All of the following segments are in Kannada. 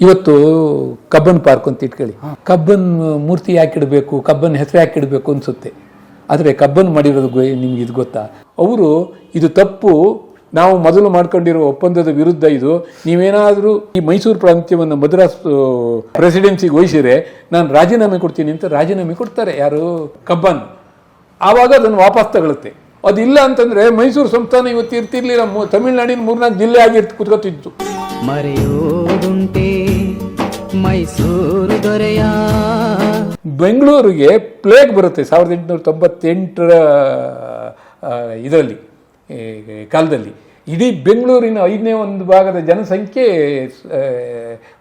ಇವತ್ತು ಕಬ್ಬನ್ ಪಾರ್ಕ್ ಅಂತ ಇಟ್ಕೊಳ್ಳಿ. ಕಬ್ಬನ್ ಮೂರ್ತಿ ಯಾಕೆ ಇಡಬೇಕು ಕಬ್ಬನ್ ಹೆಸರು ಯಾಕೆ ಇಡಬೇಕು ಅನ್ಸುತ್ತೆ. ಆದರೆ ಕಬ್ಬನ್ ಮಾಡಿರೋದು ಗೊ- ನಿಮ್ಗೆ ಇದು ಗೊತ್ತಾ? ಅವರು ಇದು ತಪ್ಪು. ನಾವು ಮೊದಲು ಮಾಡ್ಕೊಂಡಿರೋ ಒಪ್ಪಂದದ ವಿರುದ್ಧ ಇದು. ನೀವೇನಾದರೂ ಈ ಮೈಸೂರು ಪ್ರಾಂತ್ಯವನ್ನು ಮದ್ರಾಸ್ ಪ್ರೆಸಿಡೆನ್ಸಿಗೆ ವಹಿಸಿದ್ರೆ ನಾನು ರಾಜೀನಾಮೆ ಕೊಡ್ತೀನಿ ಅಂತ ರಾಜೀನಾಮೆ ಕೊಡ್ತಾರೆ ಯಾರು? ಕಬ್ಬನ್. ಆವಾಗ ಅದನ್ನು ವಾಪಸ್ ತಗೊಳುತ್ತೆ. ಅದಿಲ್ಲ ಅಂತಂದ್ರೆ ಮೈಸೂರು ಸಂಸ್ಥಾನ ಇವತ್ತು ಇರ್ತಿರ್ಲಿಲ್ಲ. ತಮಿಳುನಾಡಿನ ತಮಿಳ್ನಾಡಿನ ಮೂರ್ನಾಲ್ಕು ಜಿಲ್ಲೆ ಆಗಿರ್ತು ಕುತ್ಕೋತಿತ್ತು. ಮರೆಯೋದುಂಟೆ ಮೈಸೂರು ದೊರೆಯ? ಬೆಂಗಳೂರಿಗೆ ಪ್ಲೇಗ್ ಬರುತ್ತೆ ಸಾವಿರದ ಎಂಟುನೂರ ತೊಂಬತ್ತೆಂಟರ ಇದರಲ್ಲಿ ಈ ಕಾಲದಲ್ಲಿ. ಇಡೀ ಬೆಂಗಳೂರಿನ ಐದನೇ ಒಂದು ಭಾಗದ ಜನಸಂಖ್ಯೆ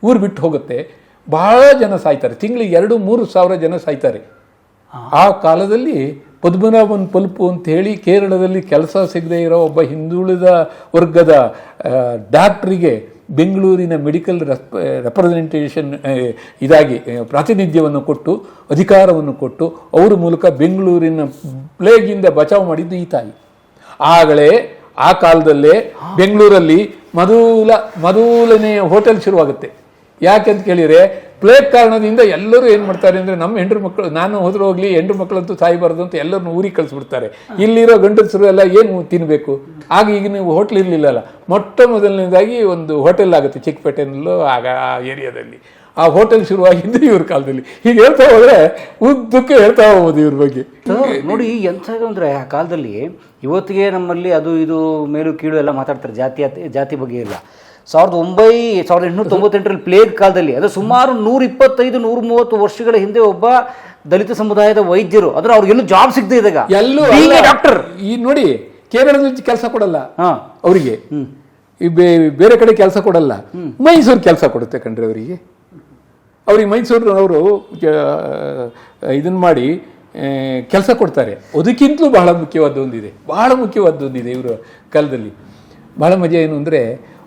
ಊರು ಬಿಟ್ಟು ಹೋಗುತ್ತೆ. ಬಹಳ ಜನ ಸಾಯ್ತಾರೆ. ತಿಂಗಳಿಗೆ ಎರಡು ಮೂರು ಸಾವಿರ ಜನ ಸಾಯ್ತಾರೆ. ಆ ಕಾಲದಲ್ಲಿ ಪದ್ಮನಾಭನ್ ಪಲ್ಪು ಅಂತ ಹೇಳಿ ಕೇರಳದಲ್ಲಿ ಕೆಲಸ ಸಿಗದೆ ಇರೋ ಒಬ್ಬ ಹಿಂದುಳಿದ ವರ್ಗದ ಡಾಕ್ಟ್ರಿಗೆ ಬೆಂಗಳೂರಿನ ಮೆಡಿಕಲ್ ರೆಪ್ರೆಸೆಂಟೇಷನ್ ಇದಾಗಿ ಪ್ರಾತಿನಿಧ್ಯವನ್ನು ಕೊಟ್ಟು, ಅಧಿಕಾರವನ್ನು ಕೊಟ್ಟು, ಅವರ ಮೂಲಕ ಬೆಂಗಳೂರಿನ ಪ್ಲೇಗಿಂದ ಬಚಾವ್ ಮಾಡಿದ್ದು ಈ ತಾಯಿ. ಆಗಲೇ ಆ ಕಾಲದಲ್ಲೇ ಬೆಂಗಳೂರಲ್ಲಿ ಮಧುಲ ಮಧುಲನೆಯ ಹೋಟೆಲ್ ಶುರುವಾಗುತ್ತೆ. ಯಾಕೆ ಅಂತ ಕೇಳಿದ್ರೆ ಪ್ಲೇಗ್ ಕಾರಣದಿಂದ ಎಲ್ಲರೂ ಏನು ಮಾಡ್ತಾರೆ ಅಂದರೆ, ನಮ್ಮ ಹೆಂಡ್ರು ಮಕ್ಕಳು ನಾನು ಹೋದ್ರೆ ಹೋಗ್ಲಿ, ಹೆಂಡ್ರು ಮಕ್ಕಳಂತೂ ಸಾಯಬಾರ್ದು ಅಂತ ಎಲ್ಲರನ್ನು ಊರಿಗೆ ಕಳಿಸ್ಬಿಡ್ತಾರೆ. ಇಲ್ಲಿರೋ ಗಂಡಸರು ಎಲ್ಲ ಏನು ತಿನ್ನಬೇಕು ಆಗ ಈಗ ನೀವು ಹೋಟ್ಲ್ ಇರಲಿಲ್ಲಲ್ಲ, ಮೊಟ್ಟ ಮೊದಲನೇದಾಗಿ ಒಂದು ಹೋಟೆಲ್ ಆಗುತ್ತೆ ಚಿಕ್ಕಪೇಟೆನಲ್ಲೂ ಆಗ ಆ ಏರಿಯಾದಲ್ಲಿ. ಆ ಹೋಟೆಲ್ ಶುರುವಾಗಿದ್ದು ಇವ್ರ ಕಾಲದಲ್ಲಿ. ಹೀಗೆ ಹೇಳ್ತಾ ಹೋದ್ರೆ, ಉದ್ದಕ್ಕೆ ಹೇಳ್ತಾ ಹೋಗ್ಬೋದು ಇವ್ರ ಬಗ್ಗೆ. ನೋಡಿ ಎಂಥ ಅಂದರೆ ಆ ಕಾಲದಲ್ಲಿ ಇವತ್ತಿಗೆ ನಮ್ಮಲ್ಲಿ ಅದು ಇದು ಮೇಲು ಕೀಳು ಎಲ್ಲ ಮಾತಾಡ್ತಾರೆ, ಜಾತಿ ಜಾತಿ ಬಗ್ಗೆ ಇಲ್ಲ ಸಾವಿರದ ಒಂಬೈ ಸಾವಿರದ ಎಂಟುನೂರ ತೊಂಬತ್ತೆಂಟರಲ್ಲಿ ಪ್ಲೇಗ್ ಕಾಲದಲ್ಲಿ ಅದು ಸುಮಾರು ನೂರ ಇಪ್ಪತ್ತೈದು ನೂರ ಮೂವತ್ತು ವರ್ಷಗಳ ಹಿಂದೆ ಒಬ್ಬ ದಲಿತ ಸಮುದಾಯದ ವೈದ್ಯರು. ಅಂದ್ರೆ ಅವ್ರಿಗೆಲ್ಲೂ ಜಾಬ್ ಸಿಗದೆ ಇದ್ದಾಗ. ಎಲ್ಲೂ ಡಾಕ್ಟರ್. ಈ ನೋಡಿ ಕೇರಳದಲ್ಲಿ ಕೆಲಸ ಕೊಡಲ್ಲ ಹಾ. ಅವರಿಗೆ. ಬೇರೆ ಕಡೆ ಕೆಲಸ ಕೊಡಲ್ಲ. ಮೈಸೂರು ಕೆಲಸ ಕೊಡುತ್ತೆ ಕಣ್ರಿ ಅವರಿಗೆ. ಅವ್ರಿಗೆ ಮೈಸೂರಿನವರು ಇದನ್ನ ಮಾಡಿ ಕೆಲಸ ಕೊಡ್ತಾರೆ. ಅದಕ್ಕಿಂತಲೂ ಬಹಳ ಮುಖ್ಯವಾದ ಒಂದಿದೆ ಬಹಳ ಮುಖ್ಯವಾದ ಒಂದಿದೆ ಇವರ ಕಾಲದಲ್ಲಿ. ಬಹಳ ಮಜಾ ಏನು ಅಂದರೆ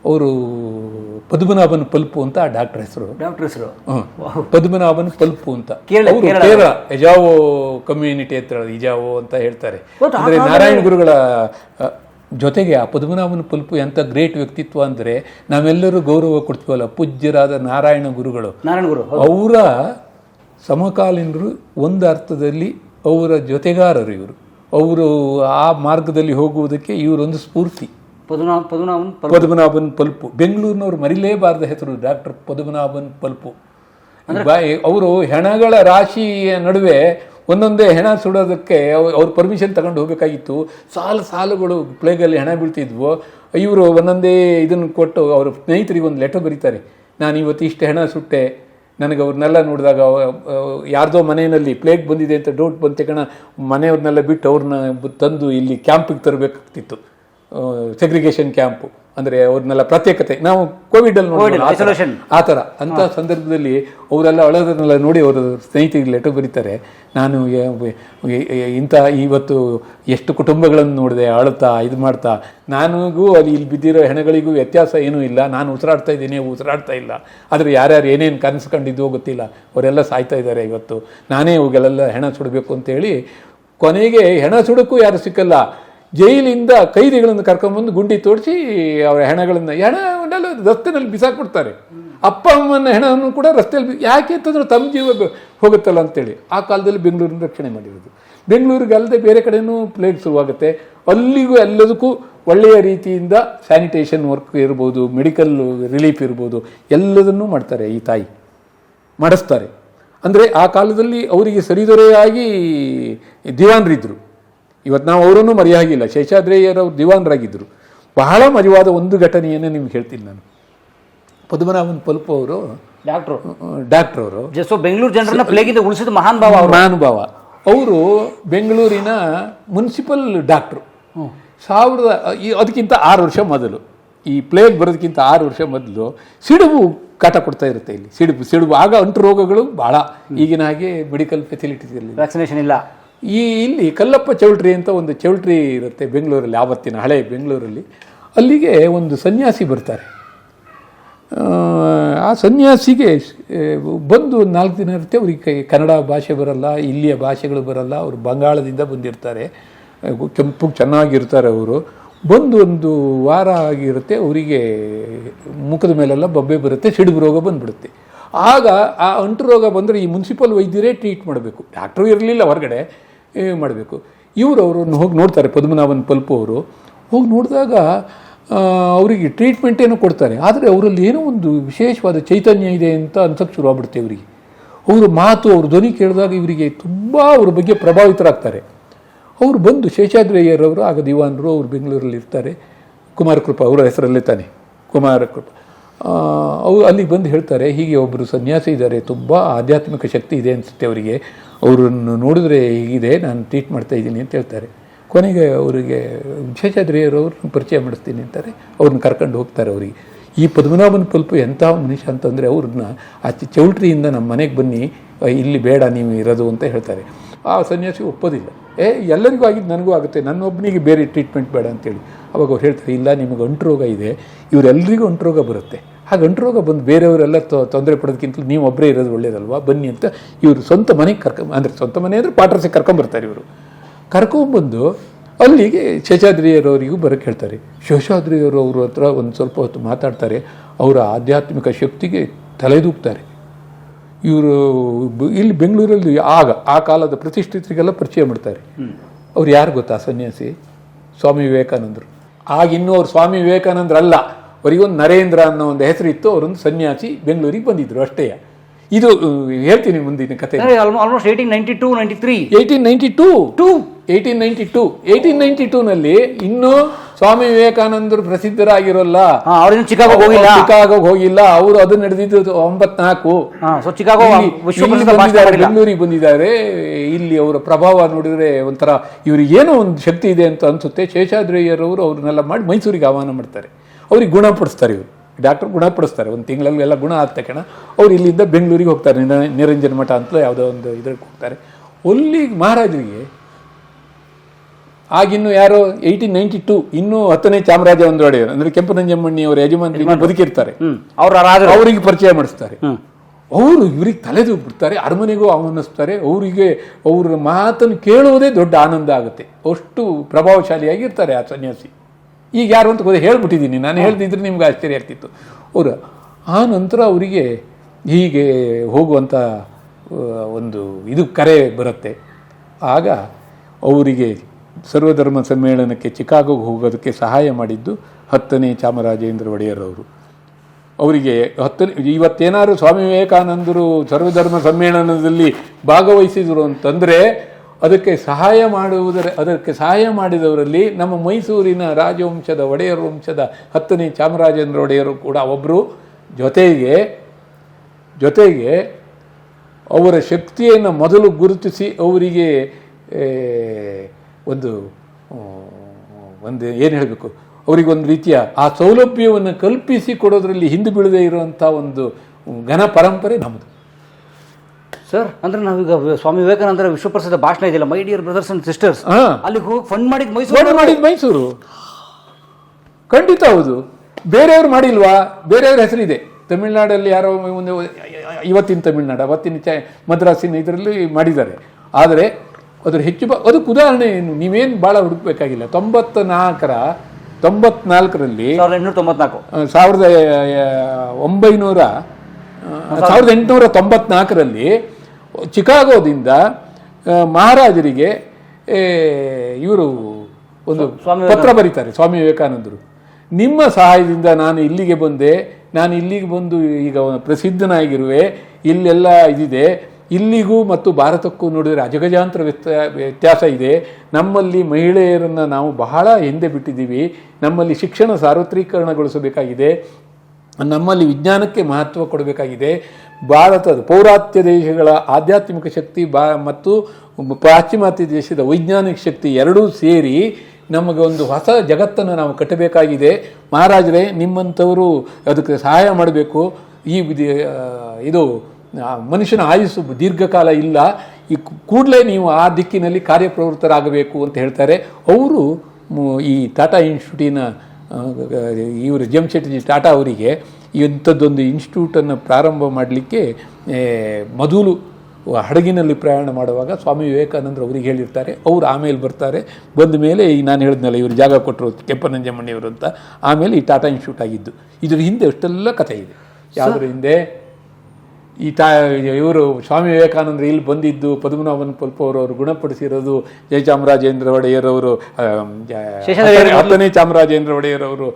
ಅವರು ಪದ್ಮನಾಭನ್ ಪಲ್ಪು ಅಂತ ಆ ಡಾಕ್ಟರ್ ಹೆಸರು. ಡಾಕ್ಟರ್ ಹೆಸರು. ಪದ್ಮನಾಭನ್ ಪಲ್ಪು ಅಂತ. ಕೇರಳ, ಎಜಾವೋ ಕಮ್ಯುನಿಟಿ ಹತ್ರ ಇಜಾವೋ ಅಂತ ಹೇಳ್ತಾರೆ? ಅಂದ್ರೆ ನಾರಾಯಣ ಗುರುಗಳ ಜೊತೆಗೆ ಆ ಪದ್ಮನಾಭನ ಪಲ್ಪು ಎಂತ ಗ್ರೇಟ್ ವ್ಯಕ್ತಿತ್ವ ಅಂದ್ರೆ ನಾವೆಲ್ಲರೂ ಗೌರವ ಕೊಡ್ತೀವಲ್ಲ ಪೂಜ್ಯರಾದ ನಾರಾಯಣ ಗುರುಗಳು. ನಾರಾಯಣ ಗುರು ಅವರ ಸಮಕಾಲೀನರು ಒಂದು ಅರ್ಥದಲ್ಲಿ ಅವರ ಜೊತೆಗಾರರು ಇವರು. ಅವರು ಆ ಮಾರ್ಗದಲ್ಲಿ ಹೋಗುವುದಕ್ಕೆ ಇವರೊಂದು ಸ್ಫೂರ್ತಿ. ಪದ್ಮನಾಭನ್ ಪದ್ಮನಾಭನ್ ಪಲ್ಪು. ಬೆಂಗಳೂರಿನವ್ರು ಮರಿಲೇಬಾರದ ಹೆಸರು ಡಾಕ್ಟರ್ ಪದ್ಮನಾಭನ್ ಪಲ್ಪು. ಬಾಯಿ ಅವರು ಹೆಣಗಳ ರಾಶಿಯ ನಡುವೆ ಒಂದೊಂದೇ ಹೆಣ ಸುಡೋದಕ್ಕೆ ಅವ್- ಅವ್ರ ಪರ್ಮಿಷನ್ ತಗೊಂಡು ಹೋಗಬೇಕಾಗಿತ್ತು. ಸಾಲು ಸಾಲುಗಳು ಪ್ಲೇಗಲ್ಲಿ ಹೆಣ ಬೀಳ್ತಿದ್ವು. ಇವರು ಒಂದೊಂದೇ ಇದನ್ನು ಕೊಟ್ಟು ಅವ್ರ ಸ್ನೇಹಿತರಿಗೆ ಒಂದು ಲೆಟರ್ ಬರೀತಾರೆ. ನಾನು ಇವತ್ತು ಇಷ್ಟು ಹೆಣ ಸುಟ್ಟೆ. ನನಗೆ ಅವ್ರನ್ನೆಲ್ಲ ನೋಡಿದಾಗ ಯಾರ್ದೋ ಮನೆಯಲ್ಲಿ ಪ್ಲೇಗ್ ಬಂದಿದೆ ಅಂತ ಡೌಟ್ ಬಂದ ಕಣ. ಮನೆಯವ್ರನ್ನೆಲ್ಲ ಬಿಟ್ಟು ಅವ್ರನ್ನ ತಂದು ಇಲ್ಲಿ ಕ್ಯಾಂಪಿಗೆ ತರಬೇಕಾಗ್ತಿತ್ತು. ಸೆಗ್ರಿಗೇಷನ್ ಕ್ಯಾಂಪು ಅಂದರೆ ಅವ್ರನ್ನೆಲ್ಲ ಪ್ರತ್ಯೇಕತೆ. ನಾವು ಕೋವಿಡ್ ಅಲ್ಲಿ ಆ ಥರ. ಅಂಥ ಸಂದರ್ಭದಲ್ಲಿ ಅವರೆಲ್ಲ ಅಳೋದನ್ನೆಲ್ಲ ನೋಡಿ ಅವರು ಸ್ನೇಹಿತರಿಗೆ ಲೆಟರ್ ಬರೀತಾರೆ. ನಾನು ಇಂಥ ಇವತ್ತು ಎಷ್ಟು ಕುಟುಂಬಗಳನ್ನು ನೋಡಿದೆ ಅಳುತ್ತಾ ಇದು ಮಾಡ್ತಾ. ನನಗೂ ಅಲ್ಲಿ ಇಲ್ಲಿ ಬಿದ್ದಿರೋ ಹೆಣಗಳಿಗೂ ವ್ಯತ್ಯಾಸ ಏನೂ ಇಲ್ಲ. ನಾನು ಉಸಿರಾಡ್ತಾ ಇದ್ದೀನಿ ಉಸಿರಾಡ್ತಾ ಇಲ್ಲ. ಆದರೆ ಯಾರ್ಯಾರು ಏನೇನು ಕನಸು ಕಂಡಿದ್ದೋ ಗೊತ್ತಿಲ್ಲ. ಅವರೆಲ್ಲ ಸಾಯ್ತಾ ಇದ್ದಾರೆ ಇವತ್ತು. ನಾನೇ ಇವುಗಳೆಲ್ಲ ಹೆಣ ಸುಡಬೇಕು ಅಂತೇಳಿ ಕೊನೆಗೆ ಹೆಣ ಸುಡಕ್ಕೂ ಯಾರು ಸಿಕ್ಕಲ್ಲ. ಜೈಲಿಂದ ಕೈದಿಗಳನ್ನು ಕರ್ಕೊಂಬಂದು ಗುಂಡಿ ತೋರಿಸಿ ಅವರ ಹೆಣಗಳನ್ನು ಹೆಣವನ್ನೆಲ್ಲ ರಸ್ತೆನಲ್ಲಿ ಬಿಸಾಕ್ಬಿಡ್ತಾರೆ. ಅಪ್ಪ ಅಮ್ಮನ ಹೆಣವನ್ನು ಕೂಡ ರಸ್ತೆಯಲ್ಲಿ ಯಾಕೆ ಅಂತಂದ್ರೆ ತಮ್ಮ ಜೀವ ಹೋಗುತ್ತಲ್ಲ ಅಂತೇಳಿ. ಆ ಕಾಲದಲ್ಲಿ ಬೆಂಗಳೂರಿನ ರಕ್ಷಣೆ ಮಾಡಿರೋದು. ಬೆಂಗಳೂರಿಗೆ ಅಲ್ಲದೆ ಬೇರೆ ಕಡೆಯೂ ಪ್ಲೇಗ್ ಶುರುವಾಗುತ್ತೆ. ಅಲ್ಲಿಗೂ ಎಲ್ಲದಕ್ಕೂ ಒಳ್ಳೆಯ ರೀತಿಯಿಂದ ಸ್ಯಾನಿಟೇಷನ್ ವರ್ಕ್ ಇರ್ಬೋದು ಮೆಡಿಕಲ್ ರಿಲೀಫ್ ಇರ್ಬೋದು, ಎಲ್ಲದನ್ನೂ ಮಾಡ್ತಾರೆ ಈ ತಾಯಿ. ಮಾಡಿಸ್ತಾರೆ. ಅಂದರೆ ಆ ಕಾಲದಲ್ಲಿ ಅವರಿಗೆ ಸರಿದೊರೆಯಾಗಿ ದಿವಾನರಿದ್ದರು ಇವತ್ತು ನಾವು ಅವರನ್ನು ಮರೆಯಾಗಿಲ್ಲ. ಶೇಷಾದ್ರೇಯರವರು ದಿವಾನರಾಗಿದ್ದರು. ಬಹಳ ಮಜವಾದ ಒಂದು ಘಟನೆಯನ್ನು ನಿಮ್ಗೆ ಹೇಳ್ತೀನಿ ನಾನು. ಪದ್ಮನಾಭನ್ ಪಲ್ಪು ಅವರು ಡಾಕ್ಟ್ರು. ಡಾಕ್ಟರ್ ಅವರು. ಸೊ ಬೆಂಗಳೂರು ಜನರನ್ನ ಪ್ಲೇಗಿಂದ ಉಳಿಸಿದ ಮಹಾನ್ ಭಾವ ಅವರು. ಮಹಾನುಭಾವ. ಅವರು ಬೆಂಗಳೂರಿನ ಮುನ್ಸಿಪಲ್ ಡಾಕ್ಟ್ರು. ಸಾವಿರದ ಈ- ಅದಕ್ಕಿಂತ ಆರು ವರ್ಷ ಮೊದಲು. ಈ ಪ್ಲೇಗ್ ಬರೋದಕ್ಕಿಂತ ಆರು ವರ್ಷ ಮೊದಲು ಸಿಡುಬು ಕಾಟ ಕೊಡ್ತಾ ಇರುತ್ತೆ ಇಲ್ಲಿ. ಸಿಡುಬು ಸಿಡುಬು ಆಗ ಅಂಟು ರೋಗಗಳು ಭಾಳ ಈಗಿನ ಹಾಗೆ ಮೆಡಿಕಲ್ ಫೆಸಿಲಿಟೀಸ್ ಇರಲಿಲ್ಲ. ವ್ಯಾಕ್ಸಿನೇಷನ್ ಇಲ್ಲ. ಈ ಇಲ್ಲಿ ಕಲ್ಲಪ್ಪ ಚೌಲ್ಟ್ರಿ ಅಂತ ಒಂದು ಚೌಲ್ಟ್ರಿ ಇರುತ್ತೆ ಬೆಂಗಳೂರಲ್ಲಿ ಆವತ್ತಿನ ಹಳೆ ಬೆಂಗಳೂರಲ್ಲಿ. ಅಲ್ಲಿಗೆ ಒಂದು ಸನ್ಯಾಸಿ ಬರ್ತಾರೆ. ಆ, ಸನ್ಯಾಸಿಗೆ ಬಂದು ನಾಲ್ಕು ದಿನ ಇರುತ್ತೆ. ಅವ್ರಿಗೆ ಕನ್ನಡ ಭಾಷೆ ಬರಲ್ಲ ಇಲ್ಲಿಯ ಭಾಷೆಗಳು ಬರಲ್ಲ. ಅವರು ಬಂಗಾಳದಿಂದ ಬಂದಿರ್ತಾರೆ. ಕೆಂಪು ಚೆನ್ನಾಗಿರ್ತಾರೆ ಅವರು. ಬಂದು ಒಂದು ವಾರ ಆಗಿರುತ್ತೆ. ಅವರಿಗೆ ಮುಖದ ಮೇಲೆಲ್ಲ ಬಬ್ಬೆ ಬರುತ್ತೆ ಸಿಡುಬು ರೋಗ ಬಂದ್ಬಿಡುತ್ತೆ. ಆಗ ಆ ಅಂಟು ರೋಗ ಬಂದರೆ ಈ ಮುನ್ಸಿಪಲ್ ವೈದ್ಯರೇ ಟ್ರೀಟ್ ಮಾಡಬೇಕು. ಡಾಕ್ಟ್ರು ಇರಲಿಲ್ಲ ಹೊರಗಡೆ. ಮಾಡಬೇಕು. ಇವರು ಅವರನ್ನು ಹೋಗಿ ನೋಡ್ತಾರೆ, ಪದ್ಮನಾಭನ್ ಪಲ್ಪು ಅವರು. ಹೋಗಿ ನೋಡಿದಾಗ ಅವರಿಗೆ ಟ್ರೀಟ್ಮೆಂಟ್ ಏನೋ ಕೊಡ್ತಾರೆ. ಆದರೆ ಅವರಲ್ಲಿ ಏನೋ ಒಂದು ವಿಶೇಷವಾದ ಚೈತನ್ಯ ಇದೆ ಅಂತ ಅನ್ಸಕ್ಕೆ ಶುರುವಾಗ್ಬಿಡುತ್ತೆ ಇವರಿಗೆ. ಅವರು ಮಾತು, ಅವ್ರ ಧ್ವನಿ ಕೇಳಿದಾಗ ಇವರಿಗೆ ತುಂಬ ಅವ್ರ ಬಗ್ಗೆ ಪ್ರಭಾವಿತರಾಗ್ತಾರೆ. ಅವರು ಬಂದು ಶೇಷಾದ್ರಯ್ಯರವರು ಆಗ ದಿವಾನರು ಅವರು ಬೆಂಗಳೂರಲ್ಲಿ ಇರ್ತಾರೆ. ಕುಮಾರಕೃಪ ಅವರ ಹೆಸರಲ್ಲೇ ತಾನೆ. ಕುಮಾರಕೃಪ ಅವರು ಅಲ್ಲಿಗೆ ಬಂದು ಹೇಳ್ತಾರೆ, ಹೀಗೆ ಒಬ್ಬರು ಸನ್ಯಾಸಿ ಇದ್ದಾರೆ, ತುಂಬ ಆಧ್ಯಾತ್ಮಿಕ ಶಕ್ತಿ ಇದೆ ಅನಿಸುತ್ತೆ ಅವರಿಗೆ. ಅವರನ್ನು ನೋಡಿದ್ರೆ ಹೀಗಿದೆ, ನಾನು ಟ್ರೀಟ್ ಮಾಡ್ತಾ ಇದ್ದೀನಿ ಅಂತ ಹೇಳ್ತಾರೆ. ಕೊನೆಗೆ ಅವರಿಗೆ ವಿಶೇಷಾದ್ರಿಯರವ್ರನ್ನ ಪರಿಚಯ ಮಾಡಿಸ್ತೀನಿ ಅಂತಾರೆ, ಅವ್ರನ್ನ ಕರ್ಕೊಂಡು ಹೋಗ್ತಾರೆ ಅವರಿಗೆ. ಈ ಪದ್ಮನಾಭನ ಪಲ್ಪು ಎಂಥ ಮನುಷ್ಯ ಅಂತಂದರೆ ಅವ್ರನ್ನ ಆ ಚೌಲ್ಟ್ರಿಯಿಂದ ನಮ್ಮ ಮನೆಗೆ ಬನ್ನಿ ಇಲ್ಲಿ ಬೇಡ ನೀವು ಇರೋದು ಅಂತ ಹೇಳ್ತಾರೆ. ಆ ಸನ್ಯಾಸಿ ಒಪ್ಪೋದಿಲ್ಲ. ಏ, ಎಲ್ಲರಿಗೂ ಆಗಿದ್ದು ನನಗೂ ಆಗುತ್ತೆ, ನನ್ನೊಬ್ಬನಿಗೆ ಬೇರೆ ಟ್ರೀಟ್ಮೆಂಟ್ ಬೇಡ ಅಂತೇಳಿ ಅವಾಗ ಅವ್ರು ಹೇಳ್ತಾರೆ, ಇಲ್ಲ, ನಿಮಗೆ ಅಂಟು ರೋಗ ಇದೆ ಇವರೆಲ್ಲರಿಗೂ ಅಂಟು ರೋಗ ಬರುತ್ತೆ. ಹಾಗೆ ಅಂಟು ರೋಗ ಬಂದು ಬೇರೆಯವರೆಲ್ಲ ತೊಂದರೆ ಪಡೋದಕ್ಕಿಂತ ನೀವು ಒಬ್ಬರೇ ಇರೋದು ಒಳ್ಳೇದಲ್ವಾ? ಬನ್ನಿ ಅಂತ ಇವರು ಸ್ವಂತ ಮನೆಗೆ ಕರ್ಕ ಅಂದರೆ ಸ್ವಂತ ಮನೆ ಅಂದರೆ ಪಾಟ್ರಸಿಗೆ ಕರ್ಕೊಂಬರ್ತಾರೆ ಇವರು. ಕರ್ಕೊಂಬಂದು ಅಲ್ಲಿಗೆ ಶೇಷಾದ್ರಿಯರವರಿಗೂ ಬರೋಕ್ಕೆ ಹೇಳ್ತಾರೆ. ಶೇಷಾದ್ರಿಯವರು ಅವ್ರ ಹತ್ರ ಒಂದು ಸ್ವಲ್ಪ ಹೊತ್ತು ಮಾತಾಡ್ತಾರೆ. ಅವರ ಆಧ್ಯಾತ್ಮಿಕ ಶಕ್ತಿಗೆ ತಲೆದೂಗ್ತಾರೆ. ಇವರು ಇಲ್ಲಿ ಬೆಂಗಳೂರಲ್ಲಿ ಆಗ ಆ ಕಾಲದ ಪ್ರತಿಷ್ಠಿತರಿಗೆಲ್ಲ ಪರಿಚಯ ಮಾಡ್ತಾರೆ. ಅವ್ರು ಯಾರು ಗೊತ್ತಾ ಸನ್ಯಾಸಿ? ಸ್ವಾಮಿ ವಿವೇಕಾನಂದರು. ಆಗ ಇನ್ನೂ ಅವ್ರು ಸ್ವಾಮಿ ವಿವೇಕಾನಂದರಲ್ಲ. ಅವರಿಗೊಂದು ನರೇಂದ್ರ ಅನ್ನೋ ಒಂದು ಹೆಸರು ಇತ್ತು ಅವರೊಂದು ಸನ್ಯಾಸಿ ಬೆಂಗಳೂರಿಗೆ ಬಂದಿದ್ರು ಅಷ್ಟೇ. ಇದು ಹೇಳ್ತೀನಿ ಮುಂದಿನ ಕತೆ almost eighteen ninety two ninety three eighteen ninety two two eighteen ninety two eighteen ninety ಟೂನಲ್ಲಿ ಇನ್ನೂ ಸ್ವಾಮಿ ವಿವೇಕಾನಂದರು ಪ್ರಸಿದ್ಧರಾಗಿರೋಲ್ಲ. ಅವ್ರೇನು ಚಿಕಾಗೋ ಹೋಗಿಲ್ಲ. ಚಿಕಾಗೋಗೆ ಹೋಗಿಲ್ಲ. ಅವರು ಅದು ನಡೆದಿದ್ದು ಒಂಬತ್ನಾಲ್ಕು. ಚಿಕಾಗೋ ಬೆಂಗಳೂರಿಗೆ ಬಂದಿದ್ದಾರೆ. ಇಲ್ಲಿ ಅವರ ಪ್ರಭಾವ ನೋಡಿದ್ರೆ ಒಂಥರ ಇವ್ರಿಗೆ ಏನೋ ಒಂದು ಶಕ್ತಿ ಇದೆ ಅಂತ ಅನ್ಸುತ್ತೆ. ಶೇಷಾದ್ರಯ್ಯರವರು ಅವ್ರನ್ನೆಲ್ಲ ಮಾಡಿ ಮೈಸೂರಿಗೆ ಆಹ್ವಾನ ಮಾಡ್ತಾರೆ. ಅವ್ರಿಗೆ ಗುಣಪಡಿಸ್ತಾರೆ ಇವರು. ಡಾಕ್ಟರ್ ಗುಣಪಡಿಸ್ತಾರೆ ಒಂದು ತಿಂಗಳಲ್ಲಿ ಎಲ್ಲ ಗುಣ ಆದ ತಕ್ಷಣ ಅವ್ರು ಇಲ್ಲಿಂದ ಬೆಂಗಳೂರಿಗೆ ಹೋಗ್ತಾರೆ. ನಿರ- ನಿರಂಜನ ಮಠ ಅಂತಲೂ ಯಾವುದೋ ಒಂದು ಇದಕ್ಕೆ ಹೋಗ್ತಾರೆ. ಒಲ್ಲಿ ಮಹಾರಾಜರಿಗೆ ಆಗಿನ್ನು ಯಾರೋ ಏಯ್ಟೀನ್ ನೈಂಟಿ ಟೂ ಇನ್ನೂ ಹತ್ತನೇ ಚಾಮರಾಜ ಒಂದು ಒಡೆಯರು. ಅಂದ್ರೆ ಕೆಂಪನಂಜಮ್ಮಣ್ಣಿ ಅವರ ಯಜಮಾನರಿಗೆ ಇನ್ನೂ ಬದುಕಿರ್ತಾರೆ. ಅವ್ರ ಅವರಿಗೆ ಪರಿಚಯ ಮಾಡಿಸ್ತಾರೆ. ಅವರು ಇವ್ರಿಗೆ ತಲೆದು ಬಿಡ್ತಾರೆ ಅರಮನೆಗೂ ಆಹ್ವಾನಿಸ್ತಾರೆ ಅವರಿಗೆ ಅವ್ರ ಮಾತನ್ನು ಕೇಳುವುದೇ ದೊಡ್ಡ ಆನಂದ ಆಗುತ್ತೆ. ಅಷ್ಟು ಪ್ರಭಾವಶಾಲಿಯಾಗಿರ್ತಾರೆ ಆ ಸನ್ಯಾಸಿ. ಈಗ ಯಾರು ಅಂತ ಗೊತ್ತ ಹೇಳ್ಬಿಟ್ಟಿದ್ದೀನಿ. ನಾನು ಹೇಳ್ತಿದ್ರೆ ನಿಮ್ಗೆ ಆಶ್ಚರ್ಯ ಆಗ್ತಿತ್ತು. ಅವರು ಆ ನಂತರ ಅವರಿಗೆ ಹೀಗೆ ಹೋಗುವಂಥ ಒಂದು ಇದು ಕರೆ ಬರುತ್ತೆ. ಆಗ ಅವರಿಗೆ ಸರ್ವಧರ್ಮ ಸಮ್ಮೇಳನಕ್ಕೆ ಚಿಕಾಗೋಗೆ ಹೋಗೋದಕ್ಕೆ ಸಹಾಯ ಮಾಡಿದ್ದು ಹತ್ತನೇ ಚಾಮರಾಜೇಂದ್ರ ಒಡೆಯರವರು. ಅವರಿಗೆ ಹತ್ತನೇ ಇವತ್ತೇನಾದ್ರು ಸ್ವಾಮಿ ವಿವೇಕಾನಂದರು ಸರ್ವಧರ್ಮ ಸಮ್ಮೇಳನದಲ್ಲಿ ಭಾಗವಹಿಸಿದರು ಅಂತಂದರೆ ಅದಕ್ಕೆ ಸಹಾಯ ಮಾಡುವುದರ, ಅದಕ್ಕೆ ಸಹಾಯ ಮಾಡಿದವರಲ್ಲಿ ನಮ್ಮ ಮೈಸೂರಿನ ರಾಜವಂಶದ ಒಡೆಯರ ವಂಶದ ಹತ್ತನೇ ಚಾಮರಾಜೇಂದ್ರ ಒಡೆಯರು ಕೂಡ ಒಬ್ಬರು ಜೊತೆಗೆ ಜೊತೆಗೆ ಅವರ ಶಕ್ತಿಯನ್ನು ಮೊದಲು ಗುರುತಿಸಿ ಅವರಿಗೆ ಒಂದು ಒಂದು ಏನು ಹೇಳಬೇಕು? ಅವರಿಗೊಂದು ರೀತಿಯ ಆ ಸೌಲಭ್ಯವನ್ನು ಕಲ್ಪಿಸಿ ಕೊಡೋದರಲ್ಲಿ ಹಿಂದೆ ಬೀಳದೇ ಇರುವಂಥ ಒಂದು ಘನ ಪರಂಪರೆ ನಮ್ಮದು ಸರ್ ಅಂದ್ರೆ ನಾವೀಗ ಸ್ವಾಮಿ ವಿವೇಕಾನಂದರ ವಿಶ್ವಪ್ರಸಿದ್ಧ ಭಾಷಣ ಇದೆಯಲ್ಲ my dear brothers and sisters ಹಾಂ. ಅಲ್ಲಿಗೆ ಹೋಗಿ ಫಂಡ್ ಮಾಡಿದ ಮೈಸೂರು ಮಾಡಿದ ಮೈಸೂರು ಖಂಡಿತ ಹೌದು. ಬೇರೆಯವ್ರು ಮಾಡಿಲ್ವಾ? ಬೇರೆಯವ್ರ ಹೆಸರಿದೆ. ತಮಿಳ್ನಾಡಲ್ಲಿ ಯಾರೋ ಒಂದು ಇವತ್ತಿನ ತಮಿಳ್ನಾಡು ಅವತ್ತಿನ ಚ ಮದ್ರಾಸಿನ ಇದರಲ್ಲಿ ಮಾಡಿದ್ದಾರೆ. ಆದರೆ ಅದ್ರ ಹೆಚ್ಚು ಬ ಅದಕ್ಕೆ ಉದಾಹರಣೆ ಏನು? ನೀವೇನು ಭಾಳ ಹುಡುಕ್ಬೇಕಾಗಿಲ್ಲ. ತೊಂಬತ್ತ ನಾಲ್ಕರ ತೊಂಬತ್ನಾಲ್ಕರಲ್ಲಿ ಸಾವಿರದ ಎಂಟುನೂರ ತೊಂಬತ್ನಾಲ್ಕು. ಆ, ಸಾವಿರದ ಆ, ಒಂಬೈನೂರ ಆ, ಸಾವಿರದ ಎಂಟುನೂರ ತೊಂಬತ್ನಾಲ್ಕರಲ್ಲಿ ಚಿಕಾಗೋದಿಂದ ಮಹಾರಾಜರಿಗೆ ಇವರು ಒಂದು ಪತ್ರ ಬರೀತಾರೆ ಸ್ವಾಮಿ ವಿವೇಕಾನಂದರು. ನಿಮ್ಮ ಸಹಾಯದಿಂದ ನಾನು ಇಲ್ಲಿಗೆ ಬಂದೆ ನಾನು ಇಲ್ಲಿಗೆ ಬಂದು ಈಗ ಪ್ರಸಿದ್ಧನಾಗಿರುವೆ ಇಲ್ಲೆಲ್ಲ ಇದಿದೆ ಇಲ್ಲಿಗೂ ಮತ್ತು ಭಾರತಕ್ಕೂ ನೋಡಿದರೆ ಅಜಗಜಾಂತರ ವ್ಯತ್ಯ ವ್ಯತ್ಯಾಸ ಇದೆ ನಮ್ಮಲ್ಲಿ ಮಹಿಳೆಯರನ್ನು ನಾವು ಬಹಳ ಹಿಂದೆ ಬಿಟ್ಟಿದ್ದೀವಿ ನಮ್ಮಲ್ಲಿ ಶಿಕ್ಷಣ ಸಾರ್ವತ್ರೀಕರಣಗೊಳಿಸಬೇಕಾಗಿದೆ ನಮ್ಮಲ್ಲಿ ವಿಜ್ಞಾನಕ್ಕೆ ಮಹತ್ವ ಕೊಡಬೇಕಾಗಿದೆ ಭಾರತದ ಪೌರಾತ್ಯ ದೇಶಗಳ ಆಧ್ಯಾತ್ಮಿಕ ಶಕ್ತಿ, ಬಾ ಮತ್ತು ಪಾಶ್ಚಿಮಾತ್ಯ ದೇಶದ ವೈಜ್ಞಾನಿಕ ಶಕ್ತಿ ಎರಡೂ ಸೇರಿ ನಮಗೆ ಒಂದು ಹೊಸ ಜಗತ್ತನ್ನು ನಾವು ಕಟ್ಟಬೇಕಾಗಿದೆ. ಮಹಾರಾಜರೇ, ನಿಮ್ಮಂಥವರು ಅದಕ್ಕೆ ಸಹಾಯ ಮಾಡಬೇಕು. ಈ ಇದು ಮನುಷ್ಯನ ಆಯುಸ್ಸು ದೀರ್ಘಕಾಲ ಇಲ್ಲ. ಈ ಕೂಡಲೇ ನೀವು ಆ ದಿಕ್ಕಿನಲ್ಲಿ ಕಾರ್ಯಪ್ರವೃತ್ತರಾಗಬೇಕು ಅಂತ ಹೇಳ್ತಾರೆ. ಅವರು ಈ ಟಾಟಾ ಇನ್ಸ್ಟಿಟ್ಯೂಟಿನ ಇವರು ಜೆಮ್ಶೆಟ್ಟಿ ಟಾಟಾ ಅವರಿಗೆ ಇಂಥದ್ದೊಂದು ಇನ್ಸ್ಟಿಟ್ಯೂಟನ್ನು ಪ್ರಾರಂಭ ಮಾಡಲಿಕ್ಕೆ ಮೊದಲು ಹಡಗಿನಲ್ಲಿ ಪ್ರಯಾಣ ಮಾಡುವಾಗ ಸ್ವಾಮಿ ವಿವೇಕಾನಂದರು ಅವರಿಗೆ ಹೇಳಿರ್ತಾರೆ, ಅವರು ಆಮೇಲೆ ಬರ್ತಾರೆ. ಬಂದ ಮೇಲೆ ಈ ನಾನು ಹೇಳಿದ್ನಲ್ಲ, ಇವರು ಜಾಗ ಕೊಟ್ಟರು ಕೆಂಪನಂಜಮ್ಮಣ್ಣಿಯವರು ಅಂತ. ಆಮೇಲೆ ಈ ಟಾಟಾ ಇನ್ಸ್ಟಿಟ್ಯೂಟ್ ಆಗಿದ್ದು. ಇದರ ಹಿಂದೆ ಅಷ್ಟೆಲ್ಲ ಕಥೆ ಇದೆ. ಯಾವುದ್ರ ಹಿಂದೆ? ಈ ತಾ ಇವರು ಸ್ವಾಮಿ ವಿವೇಕಾನಂದರು ಇಲ್ಲಿ ಬಂದಿದ್ದು ಪದ್ಮನಾಭನ್ ಪಲ್ಪವರು ಅವರು ಗುಣಪಡಿಸಿರೋದು ಜಯಚಾಮರಾಜೇಂದ್ರ ಒಡೆಯರ್ ಅವರು ಹತ್ತನೇ ಚಾಮರಾಜೇಂದ್ರ ಒಡೆಯರ್ ಅವರು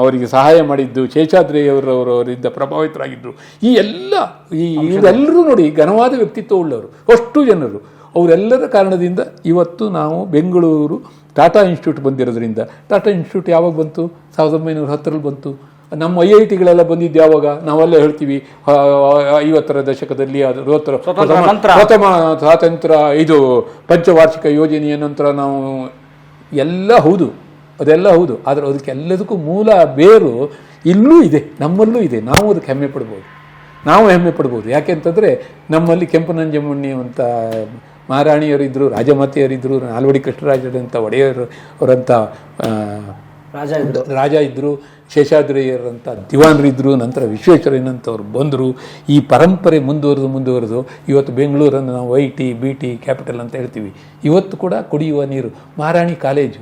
ಅವರಿಗೆ ಸಹಾಯ ಮಾಡಿದ್ದು ಶೇಷಾದ್ರಿಯವರವರು ಅವರಿಂದ ಪ್ರಭಾವಿತರಾಗಿದ್ದರು ಈ ಎಲ್ಲ ಈ ಇವರೆಲ್ಲರೂ ನೋಡಿ ಘನವಾದ ವ್ಯಕ್ತಿತ್ವ ಉಳ್ಳವರು ಅಷ್ಟು ಜನರು. ಅವರೆಲ್ಲರ ಕಾರಣದಿಂದ ಇವತ್ತು ನಾವು ಬೆಂಗಳೂರು ಟಾಟಾ ಇನ್ಸ್ಟಿಟ್ಯೂಟ್ ಬಂದಿರೋದ್ರಿಂದ. ಟಾಟಾ ಇನ್ಸ್ಟಿಟ್ಯೂಟ್ ಯಾವಾಗ ಬಂತು? ಸಾವಿರದ ಒಂಬೈನೂರ ಹತ್ತರಲ್ಲಿ ಬಂತು. ನಮ್ಮ ಐ ಐ ಟಿಗಳೆಲ್ಲ ಬಂದಿದ್ದು ಯಾವಾಗ? ನಾವೆಲ್ಲ ಹೇಳ್ತೀವಿ. ಐವತ್ತರ ದಶಕದಲ್ಲಿ ಅರವತ್ತರ ಪ್ರಥಮ- ಸ್ವಾತಂತ್ರ್ಯ ಇದು ಪಂಚವಾರ್ಷಿಕ ಯೋಜನೆಯ ನಂತರ ನಾವು ಎಲ್ಲ ಹೌದು. ಅದೆಲ್ಲ ಹೌದು. ಆದರೆ ಅದಕ್ಕೆಲ್ಲದಕ್ಕೂ ಮೂಲ ಬೇರು ಇಲ್ಲೂ ಇದೆ. ನಮ್ಮಲ್ಲೂ ಇದೆ. ನಾವು ಅದಕ್ಕೆ ಹೆಮ್ಮೆ ಪಡ್ಬೋದು. ನಾವು ಹೆಮ್ಮೆ ಪಡ್ಬೋದು. ಯಾಕೆಂತಂದರೆ ನಮ್ಮಲ್ಲಿ ಕೆಂಪನಂಜಮ್ಮಣ್ಣಿ ಅಂತ ಮಹಾರಾಣಿಯರಿದ್ದರು ರಾಜಮಾತೆಯರಿದ್ದರು ನಾಲ್ವಡಿ ಕೃಷ್ಣರಾಜರಂಥ ಒಡೆಯರು ಅವರಂಥ ರಾಜ ಇದ್ರು. ರಾಜ ಇದ್ದರು ಶೇಷಾದ್ರಿಯರಂಥ ದಿವಾನರಿದ್ದರು ನಂತರ ವಿಶ್ವೇಶ್ವರಯ್ಯನಂಥವ್ರು ಬಂದರು. ಈ ಪರಂಪರೆ ಮುಂದುವರೆದು ಮುಂದುವರೆದು ಇವತ್ತು ಬೆಂಗಳೂರನ್ನು ನಾವು I T, B T, capital ಅಂತ ಹೇಳ್ತೀವಿ. ಇವತ್ತು ಕೂಡ ಕುಡಿಯುವ ನೀರು. ಮಹಾರಾಣಿ ಕಾಲೇಜು.